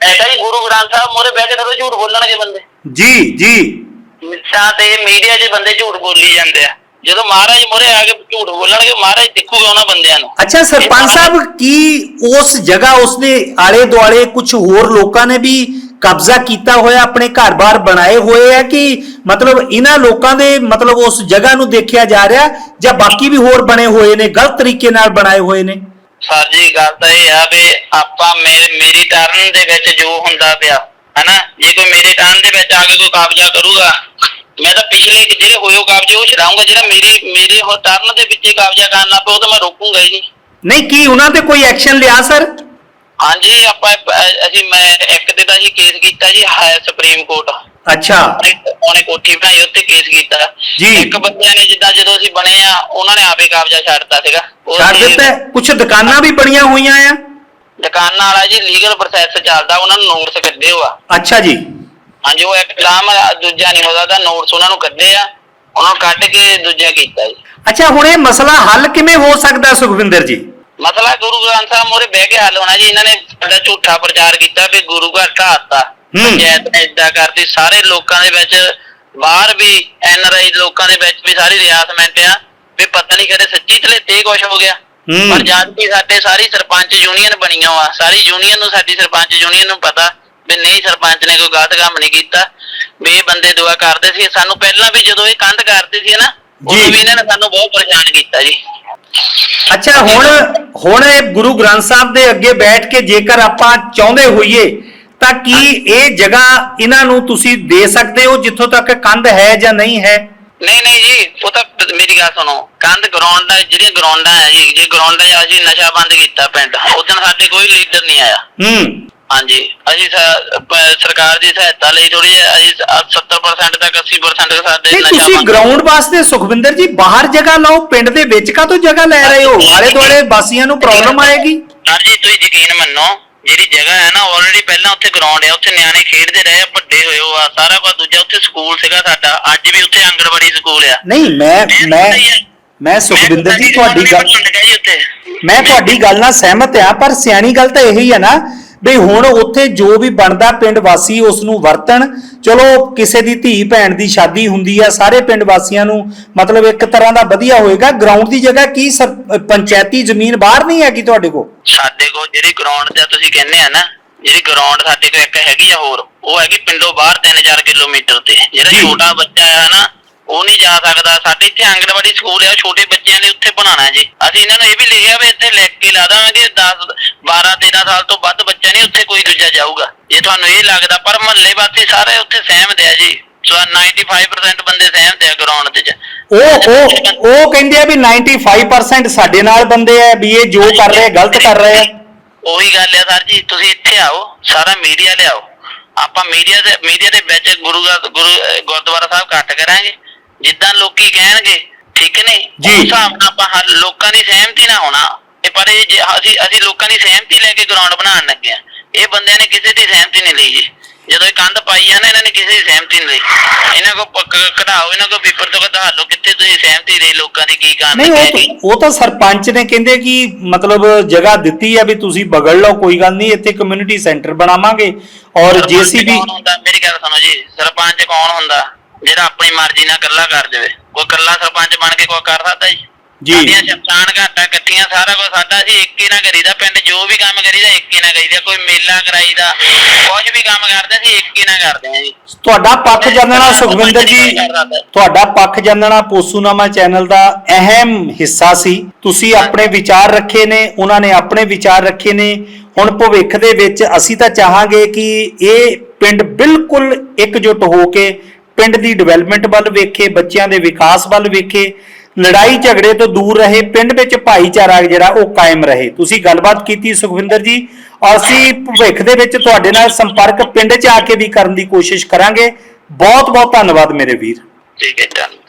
ਐਸਾ ਹੀ ਗੁਰੂ ਗ੍ਰੰਥ ਸਾਹਿਬ ਮੋਰੇ ਬਹਿ ਕੇ ਥੋੜਾ ਝੂਠ ਬੋਲਣਗੇ ਬੰਦੇ। ਜੀ ਜੀ। ਮਿੱਠਾਂ ਤੇ ਮੀਡੀਆ 'ਚ ਬੰਦੇ ਝੂਠ ਬੋਲੀ ਜਾਂਦੇ ਆ। ਜਦੋਂ ਮਹਾਰਾਜ ਮੋਰੇ ਆ ਕੇ ਝੂਠ ਬੋਲਣਗੇ ਮਹਾਰਾਜ ਦੇਖੂਗਾ ਉਹਨਾਂ ਬੰਦਿਆਂ ਨੂੰ। ਅੱਛਾ ਸਰਪੰਚ ਸਾਹਿਬ ਕੀ ਉਸ ਜਗ੍ਹਾ ਉਸਦੇ ਆਲੇ ਦੁਆਲੇ ਕੁਝ ਹੋਰ ਲੋਕਾਂ ਨੇ ਵੀ ਕਬਜ਼ਾ ਕੀਤਾ ਹੋਇਆ ਆਪਣੇ ਘਰ-ਬਾਰ ਬਣਾਏ ਹੋਏ ਆ ਕਿ ਮਤਲਬ ਇਹਨਾਂ ਲੋਕਾਂ ਦੇ ਮਤਲਬ ਉਸ ਜਗ੍ਹਾ ਨੂੰ ਦੇਖਿਆ ਜਾ ਰਿਹਾ ਜਾਂ ਬਾਕੀ ਵੀ ਹੋਰ ਬਣੇ ਹੋਏ ਨੇ ਗਲਤ ਤਰੀਕੇ ਨਾਲ ਬਣਾਏ ਹੋਏ ਨੇ? ਸਰ ਜੀ ਗੱਲ ਤਾਂ ਇਹ ਆ ਵੀ ਆਪਾਂ ਮੇਰੇ ਮੇਰੀ ਟਰਨ ਦੇ ਵਿੱਚ ਜੋ ਹੁੰਦਾ ਪਿਆ ਹਨਾ? ਜੇ ਕੋਈ ਮੇਰੇ ਟਰਨ ਦੇ ਵਿੱਚ ਆ ਕੇ ਕੋਈ ਕਬਜ਼ਾ ਕਰੂਗਾ ਮੈਂ ਤਾਂ ਪਿਛਲੇ ਜਿਹੜੇ ਹੋਏ ਕਬਜ਼ੇ ਉਹ ਛਡਾਊਂਗਾ ਜਿਹੜਾ ਮੇਰੀ ਮੇਰੇ ਹੋ ਟਰਨ ਦੇ ਵਿੱਚ ਕਬਜ਼ਾ ਕਰਨ ਲੱਗ ਪਿਆ ਉਹ ਤਾਂ ਮੈਂ ਰੋਕੂੰਗਾ ਹੀ ਨਹੀਂ। ਨਹੀਂ ਕੀ ਉਹਨਾਂ ਤੇ ਕੋਈ ਐਕਸ਼ਨ ਲਿਆ ਸਰ? ਹਾਂਜੀ ਆਪਾਂ ਅ- ਅਸੀਂ ਮੈਂ ਇੱਕ ਤੇ ਤਾਂ ਜੀ ਕੇਸ ਕੀਤਾ ਜੀ ਹਾਇਰ ਸੁਪਰੀਮ ਕੋਰਟ। ਅੱਛਾ। ਉਹਨੇ ਕੋਠੀ ਬਣਾਈ ਉੱਤੇ ਕੇਸ ਕੀਤਾ। ਜੀ। ਇੱਕ ਬੰਦਿਆਂ ਨੇ ਜਿੱਦਾਂ ਜਦੋਂ ਅਸੀਂ ਬਣੇ ਆ ਉਹਨਾਂ ਨੇ ਆਪੇ ਕਬਜ਼ਾ ਛੱਡਤਾ ਸੀਗਾ। ਉਹ ਛੱਡ ਅਸੀਂ- ਦਿੱਤਾ? ਕੁਝ ਦੁਕਾਨਾਂ ਵੀ ਬਣੀਆਂ ਹੋਈਆਂ ਆ? ਦੁਕਾਨਾਂ ਵਾਲਾ ਜੀ ਲੀਗਲ ਪ੍ਰੋਸੈਸ ਚੱਲਦਾ ਉਹਨਾਂ ਨੂੰ ਨੋਟਿਸ ਕੱਢੇ ਹੋਆ। ਅੱਛਾ ਜੀ। ਹਾਂਜੀ ਉਹ ਇੱਕ ਕਲਾਮ ਦੂਜਾ ਨਹੀਂ ਹੁੰਦਾ ਤਾਂ ਨੋਟਿਸ ਉਹਨਾਂ ਨੂੰ ਕੱਢੇ ਆ। ਉਹਨਾਂ ਨੂੰ ਕੱਢ ਕੇ ਦੂਜਾ ਕੀਤਾ ਜੀ। ਅੱਛਾ ਹੁਣ ਇਹ ਮਸਲਾ ਹੱਲ ਕਿਵੇਂ ਹੋ ਸਕਦਾ ਸੁਖਵਿੰਦਰ ਜੀ? ਮਸਲਾ ਗੁਰੂ ਗ੍ਰੰਥ ਸਾਹਿਬ ਮੋਰੇ ਬਹਿ ਕੇ ਹੱਲ ਹੋਣਾ ਜੀ। ਇਹਨਾਂ ਨੇ ਸਾਡਾ ਝੂਠਾ ਪ੍ਰਚਾਰ ਕੀਤਾ ਵੀ ਗੁਰੂ ਘਰ ਢਾਤਾ। ਪੰਚਾਇਤ ਨੇ ਇਦਾਂ ਕਰਤੀ। ਸਾਰੇ ਲੋਕਾਂ ਦੇ ਵਿੱਚ ਬਾਹਰ ਵੀ ਐਨ ਆਰ ਆਈ ਲੋਕਾਂ ਦੇ ਵਿੱਚ ਵੀ ਸਾਰੀ ਰਿਆਸਮੈਂਟ ਆ ਵੀ ਪਤਾ ਨਹੀਂ ਕਦੇ ਸੱਚੀ ਤਲੇ ਤੇ ਕੁਝ ਹੋ ਗਿਆ। ਪਰ ਜਦ ਕਿ ਸਾਡੇ ਸਾਰੀ ਸਰਪੰਚ ਯੂਨੀਅਨ ਬਣੀਆਂ ਵਾ ਸਾਰੀ ਯੂਨੀਅਨ ਨੂੰ ਸਾਡੀ ਸਰਪੰਚ ਯੂਨੀਅਨ ਨੂੰ ਪਤਾ ਵੀ ਨਹੀਂ ਸਰਪੰਚ ਨੇ ਕੋਈ ਗਲਤ ਕੰਮ ਨਹੀਂ ਕੀਤਾ। ਵੀ ਇਹ ਬੰਦੇ ਦੁਆ ਕਰਦੇ ਸੀ। ਸਾਨੂੰ ਪਹਿਲਾਂ ਵੀ ਜਦੋਂ ਇਹ ਕੰਧ ਕਰਦੇ ਸੀ ਨਾ ਉਦੋਂ। ਵੀ ਇਹਨਾਂ ਨੇ ਸਾਨੂੰ ਬਹੁਤ ਪਰੇਸ਼ਾਨ ਕੀਤਾ ਜੀ। ਅੱਛਾ ਹੁਣ ਹੁਣ ਇਹ ਗੁਰੂ ਗ੍ਰੰਥ ਸਾਹਿਬ ਦੇ ਅੱਗੇ ਬੈਠ ਕੇ ਜੇਕਰ ਆਪਾਂ ਚਾਹੁੰਦੇ ਹੋਈਏ ਤਾਂ ਕੀ ਇਹ ਜਗ੍ਹਾ ਇਹਨਾਂ ਨੂੰ ਤੁਸੀਂ ਦੇ ਸਕਦੇ ਹੋ ਜਿੱਥੋਂ ਤੱਕ ਕੰਧ ਹੈ ਜਾਂ ਨਹੀਂ ਹੈ? ਨਹੀਂ ਨਹੀਂ ਜੀ ਉਹ ਤਾਂ ਮੇਰੀ ਗੱਲ ਸੁਣੋ। ਕੰਧ ਗਰਾਊਂਡ ਦਾ ਜਿਹੜੀਆਂ ਗਰਾਊਂਡਾਂ ਆ ਜੀ ਜੇ ਗਰਾਊਂਡਾਂ 'ਚ ਅਸੀਂ ਨਸ਼ਾ ਬੰਦ ਕੀਤਾ ਪਿੰਡ। ਉਦੋਂ ਸਾਡੇ ਕੋਈ ਲੀਡਰ ਨਹੀਂ ਆਇਆ। ਹੂੰ। ਹਾਂਜੀ। ਅਸੀਂ ਸ- ਪ- ਸਰਕਾਰ ਦੀ ਸਹਾਇਤਾ ਲਈ ਥੋੜੀ ਅਸੀਂ 70% ਤੱਕ 80% ਸਾਡੇ ਨਹੀਂ ਤੁਸੀਂ ਬੰਦ ਗਰਾਊਂਡ ਵਾਸਤੇ ਸੁਖਵਿੰਦਰ ਜੀ ਬਾਹਰ ਜਗ੍ਹਾ ਲਾਓ ਪਿੰਡ ਦੇ ਵਿੱਚ ਕਾ ਤੋਂ ਜਗ੍ਹਾ ਲੈ ਰਹੇ ਹੋ? ਆਲੇ ਦੁਆਲੇ ਵਾਸੀਆਂ ਨੂੰ ਪ੍ਰੋਬਲਮ ਆਏਗੀ? ਸਰ ਜੀ ਤੁਸੀਂ ਯਕੀਨ ਮੰਨੋ ਜਿਹੜੀ ਜਗ੍ਹਾ ਹੈ ਨਾ ਆਲਰੇਡੀ ਪਹਿਲਾਂ ਉੱਥੇ ਗਰਾਊਂਡ ਹੈ ਉੱਥੇ ਨਿਆਣੇ ਖੇਡਦੇ ਰਹੇ ਆ, ਵੱਡੇ ਹੋਏ ਹੋ ਆ ਸਾਰਾ ਕੁਝ ਦੂਜਾ ਉੱਥੇ ਸਕੂਲ ਸੀਗਾ ਸਾਡਾ। ਅੱਜ ਵੀ ਉੱਥੇ ਆਂਗਣਵਾੜੀ ਸਕੂਲ ਆ। ਨਹੀਂ ਮੈਂ ਮੈਂ ਮੈਂ ਸੁਖਵਿੰਦਰ ਜੀ ਤੁਹਾਡੀ ਗੱਲ ਉੱਥੇ। ਮੈਂ ਤੁਹਾਡੀ ਗੱਲ ਨਾਲ ਸਹਿਮਤ ਹਾਂ ਪਰ ਸਿਆਣੀ ਗੱਲ ਤਾਂ ਇਹੀ ਹੈ ਨਾ ਵੀ ਹੁਣ ਉੱਥੇ ਜੋ ਵੀ ਬਣਦਾ ਪਿੰਡ ਵਾਸੀ ਉਸ ਨੂੰ ਵਰਤਣ। ਚਲੋ ਕਿਸੇ ਦੀ ਧੀ ਭੈਣ ਦੀ ਸ਼ਾਦੀ ਹੁੰਦੀ ਆ ਸਾਰੇ ਪਿੰਡ ਵਾਸੀਆਂ ਨੂੰ ਮਤਲਬ ਇੱਕ ਤਰ੍ਹਾਂ ਦਾ ਵਧੀਆ ਹੋਏਗਾ। ਗਰਾਊਂਡ ਦੀ ਜਗ੍ਹਾ ਕੀ ਪੰਚਾਇਤੀ ਜ਼ਮੀਨ ਬਾਹਰ ਨਹੀਂ ਹੈਗੀ ਤੁਹਾਡੇ ਕੋਲ? ਸਾਡੇ ਕੋਲ ਜਿਹੜੀ ਗਰਾਊਂਡ ਦਾ ਤੁਸੀਂ ਕਹਿੰਦੇ ਆ ਨਾ ਜਿਹੜੀ ਗਰਾਊਂਡ ਸਾਡੇ ਕੋਲ ਇੱਕ ਹੈਗੀ ਆ ਹੋਰ ਉਹ ਹੈਗੀ ਪਿੰਡੋਂ ਬਾਹਰ 3000 ਕਿਲੋਮੀਟਰ ਤੇ। ਜਿਹੜਾ। ਛੋਟਾ ਬੱਚਾ ਆ ਨਾ ਉਹ ਨਹੀਂ ਜਾ ਸਕਦਾ। ਸਾਡੇ ਇੱਥੇ ਆਂਗਣਵਾੜੀ ਸਕੂਲ ਆ ਛੋਟੇ ਬੱਚਿਆਂ ਦੇ ਉੱਥੇ ਬਣਾਉਣਾ ਜੀ। ਅਸੀਂ ਇਹਨਾਂ ਨੂੰ ਇਹ ਵੀ ਲਿਖਿਆ ਵੀ ਇੱਥੇ ਲਿਖ ਕੇ ਲਾ ਦਾਂਗੇ 10 12 13 ਸਾਲ ਤੋਂ ਵੱਧ ਬੱਚਾ ਨਹੀਂ ਉੱਥੇ ਕੋਈ ਦੂਜਾ ਜਾਊਗਾ। ਜੇ ਤੁਹਾਨੂੰ ਇਹ ਲੱਗਦਾ ਪਰ ਮਹੱਲੇ ਵਾਸੀ ਸਾਰੇ ਉੱਥੇ ਸਹਿਮਤ ਆ ਜੀ। ਸੋ 95% ਬੰਦੇ ਸਹਿਮਤ ਆ ਗਰਾਊਂਡ ਦੇ ਚ ਉਹ ਉਹ ਉਹ ਕਹਿੰਦੇ ਆ ਵੀ 95% ਸਾਡੇ ਨਾਲ ਬੰਦੇ ਆ ਵੀ ਇਹ ਜੋ ਕਰ ਰਹੇ ਗਲਤ ਕਰ ਰਹੇ ਆ। ਉਹੀ ਗੱਲ ਹੈ ਸਰ ਜੀ ਤੁਸੀਂ ਇੱਥੇ ਆਓ ਸਾਰਾ ਮੀਡੀਆ ਲਿਆਓ। ਆਪਾਂ ਮੀਡੀਆ ਦੇ ਮੀਡੀਆ ਦੇ ਵਿੱਚ ਗੁਰੂ ਗੁਰੂ ਗੁਰਦੁਆਰਾ ਸਾਹਿਬ ਇਕੱਠ ਕਰਾਂਗੇ। ਜਿੱਦਾਂ ਲੋਕੀ ਕਹਿਣਗੇ ਠੀਕ ਨੇ। ਉਸ ਹਿਸਾਬ ਨਾਲ ਆਪਾਂ ਹਰ ਲੋਕਾਂ ਦੀ ਸਹਿਮਤੀ ਨਾਲ ਹੋਣਾ। ਤੇ ਪਰ ਇਹ ਜੇ ਅਸੀਂ ਅਸੀਂ ਲੋਕਾਂ ਦੀ ਸਹਿਮਤੀ ਲੈ ਕੇ ਗਰਾਊਂਡ ਬਣਾਉਣ ਲੱਗੇ ਆ ਇਹ ਬੰਦਿਆਂ ਨੇ ਕਿਸੇ ਦੀ ਸਹਿਮਤੀ ਨਹੀਂ ਲਈ ਜੀ। ਜਦੋਂ ਇਹ ਕੰਧ ਪਾਈ ਆ ਨਾ ਇਹਨਾਂ ਨੇ ਕਿਸੇ ਦੀ ਸਹਿਮਤੀ ਨਹੀਂ ਲਈ। ਇਹਨਾਂ ਕੋ ਕਢਾਓ ਇਹਨਾਂ ਕੋ ਪੇਪਰ ਤੋਂ ਕਢਾ ਲਓ ਕਿੱਥੇ ਤੁਸੀਂ ਸਹਿਮਤੀ ਲਈ ਲੋਕਾਂ ਦੀ ਕੀ ਕਾਰਨ ਨਹੀਂ ਉਹ ਤਾਂ- ਉਹ ਤਾਂ ਸਰਪੰਚ ਨੇ ਕਹਿੰਦੇ ਕਿ ਮਤਲਬ ਜਗ੍ਹਾ ਦਿੱਤੀ ਆ ਵੀ ਤੁਸੀਂ ਬਗੜ ਲਓ ਕੋਈ ਗੱਲ ਨਹੀਂ ਇੱਥੇ ਕਮਿਊਨਿਟੀ ਸੈਂਟਰ ਬਣਾਵਾਂਗੇ। ਔਰ ਸਰਪੰਚ ਜੀਸੀਬੀ ਕੌਣ ਹੁੰਦਾ? ਮੇਰੀ ਗੱਲ ਸੁਣੋ ਜੀ। ਸਰਪੰਚ ਕੌਣ ਹੁੰਦਾ? ਜਿਹੜਾ ਆਪਣੀ ਮਰਜ਼ੀ ਨਾਲ ਇਕੱਲਾ ਕਰ ਜਾਵੇ। ਕੋਈ ਇਕੱਲਾ ਸਰਪੰਚ ਬਣ ਕੇ ਕੋਈ ਕਰ ਸਕਦਾ ਜੀ? ਜੀ। ਸਾਡੀਆਂ ਸ਼ਮਸ਼ਾਨ ਘਾਟਾਂ ਇਕੱਠੀਆਂ ਸਾਰਾ ਕੁਝ ਸਾਡਾ ਸੀ ਇੱਕ ਹੀ ਨਾ ਕਰੀਦਾ ਪਿੰਡ ਜੋ ਵੀ ਕੰਮ ਕਰੀਦਾ ਇੱਕ ਹੀ ਨਾ ਕਰੀਦਾ। ਕੋਈ ਮੇਲਾ ਕਰਾਈਦਾ ਕੁਝ ਵੀ ਕੰਮ ਕਰਦੇ ਸੀ ਇੱਕ ਹੀ ਨਾ ਕਰਦੇ ਆ ਜੀ। ਤੁਹਾਡਾ ਪੱਖ ਜਾਣਨਾ ਸੁਖਵਿੰਦਰ ਜੀ ਤੁਹਾਡਾ ਪੱਖ ਜਾਣਨਾ ਪੋਸੂਨਾਮਾ ਚੈਨਲ ਦਾ ਅਹਿਮ ਹਿੱਸਾ ਸੀ। ਤੁਸੀਂ ਆਪਣੇ ਵਿਚਾਰ ਰੱਖੇ ਨੇ ਉਹਨਾਂ ਨੇ ਆਪਣੇ ਵਿਚਾਰ ਰੱਖੇ ਨੇ। ਹੁਣ ਭਵਿੱਖ ਦੇ ਵਿੱਚ ਅਸੀਂ ਤਾਂ ਚਾਹਾਂਗੇ ਕਿ ਇਹ ਪਿੰਡ ਬਿਲਕੁਲ ਇਕਜੁੱਟ ਹੋ ਕੇ ਪਿੰਡ ਦੀ ਡਿਵੈਲਪਮੈਂਟ ਵੱਲ ਵੇਖੇ, ਬੱਚਿਆਂ ਦੇ ਵਿਕਾਸ ਵੱਲ ਵੇਖੇ, ਲੜਾਈ ਝਗੜੇ ਤੋਂ ਦੂਰ ਰਹੇ, ਪਿੰਡ ਵਿੱਚ ਭਾਈਚਾਰਾ ਜਿਹੜਾ ਉਹ ਕਾਇਮ ਰਹੇ। ਤੁਸੀਂ ਗੱਲਬਾਤ ਕੀਤੀ ਸੁਖਵਿੰਦਰ ਜੀ, ਅਸੀਂ ਭਵਿੱਖ ਦੇ ਵਿੱਚ ਤੁਹਾਡੇ ਨਾਲ ਸੰਪਰਕ ਪਿੰਡ 'ਚ ਆ ਕੇ ਵੀ ਕਰਨ ਦੀ ਕੋਸ਼ਿਸ਼ ਕਰਾਂਗੇ। ਬਹੁਤ ਬਹੁਤ ਧੰਨਵਾਦ ਮੇਰੇ ਵੀਰ। ਠੀਕ ਹੈ ਧੰਨਵਾਦ।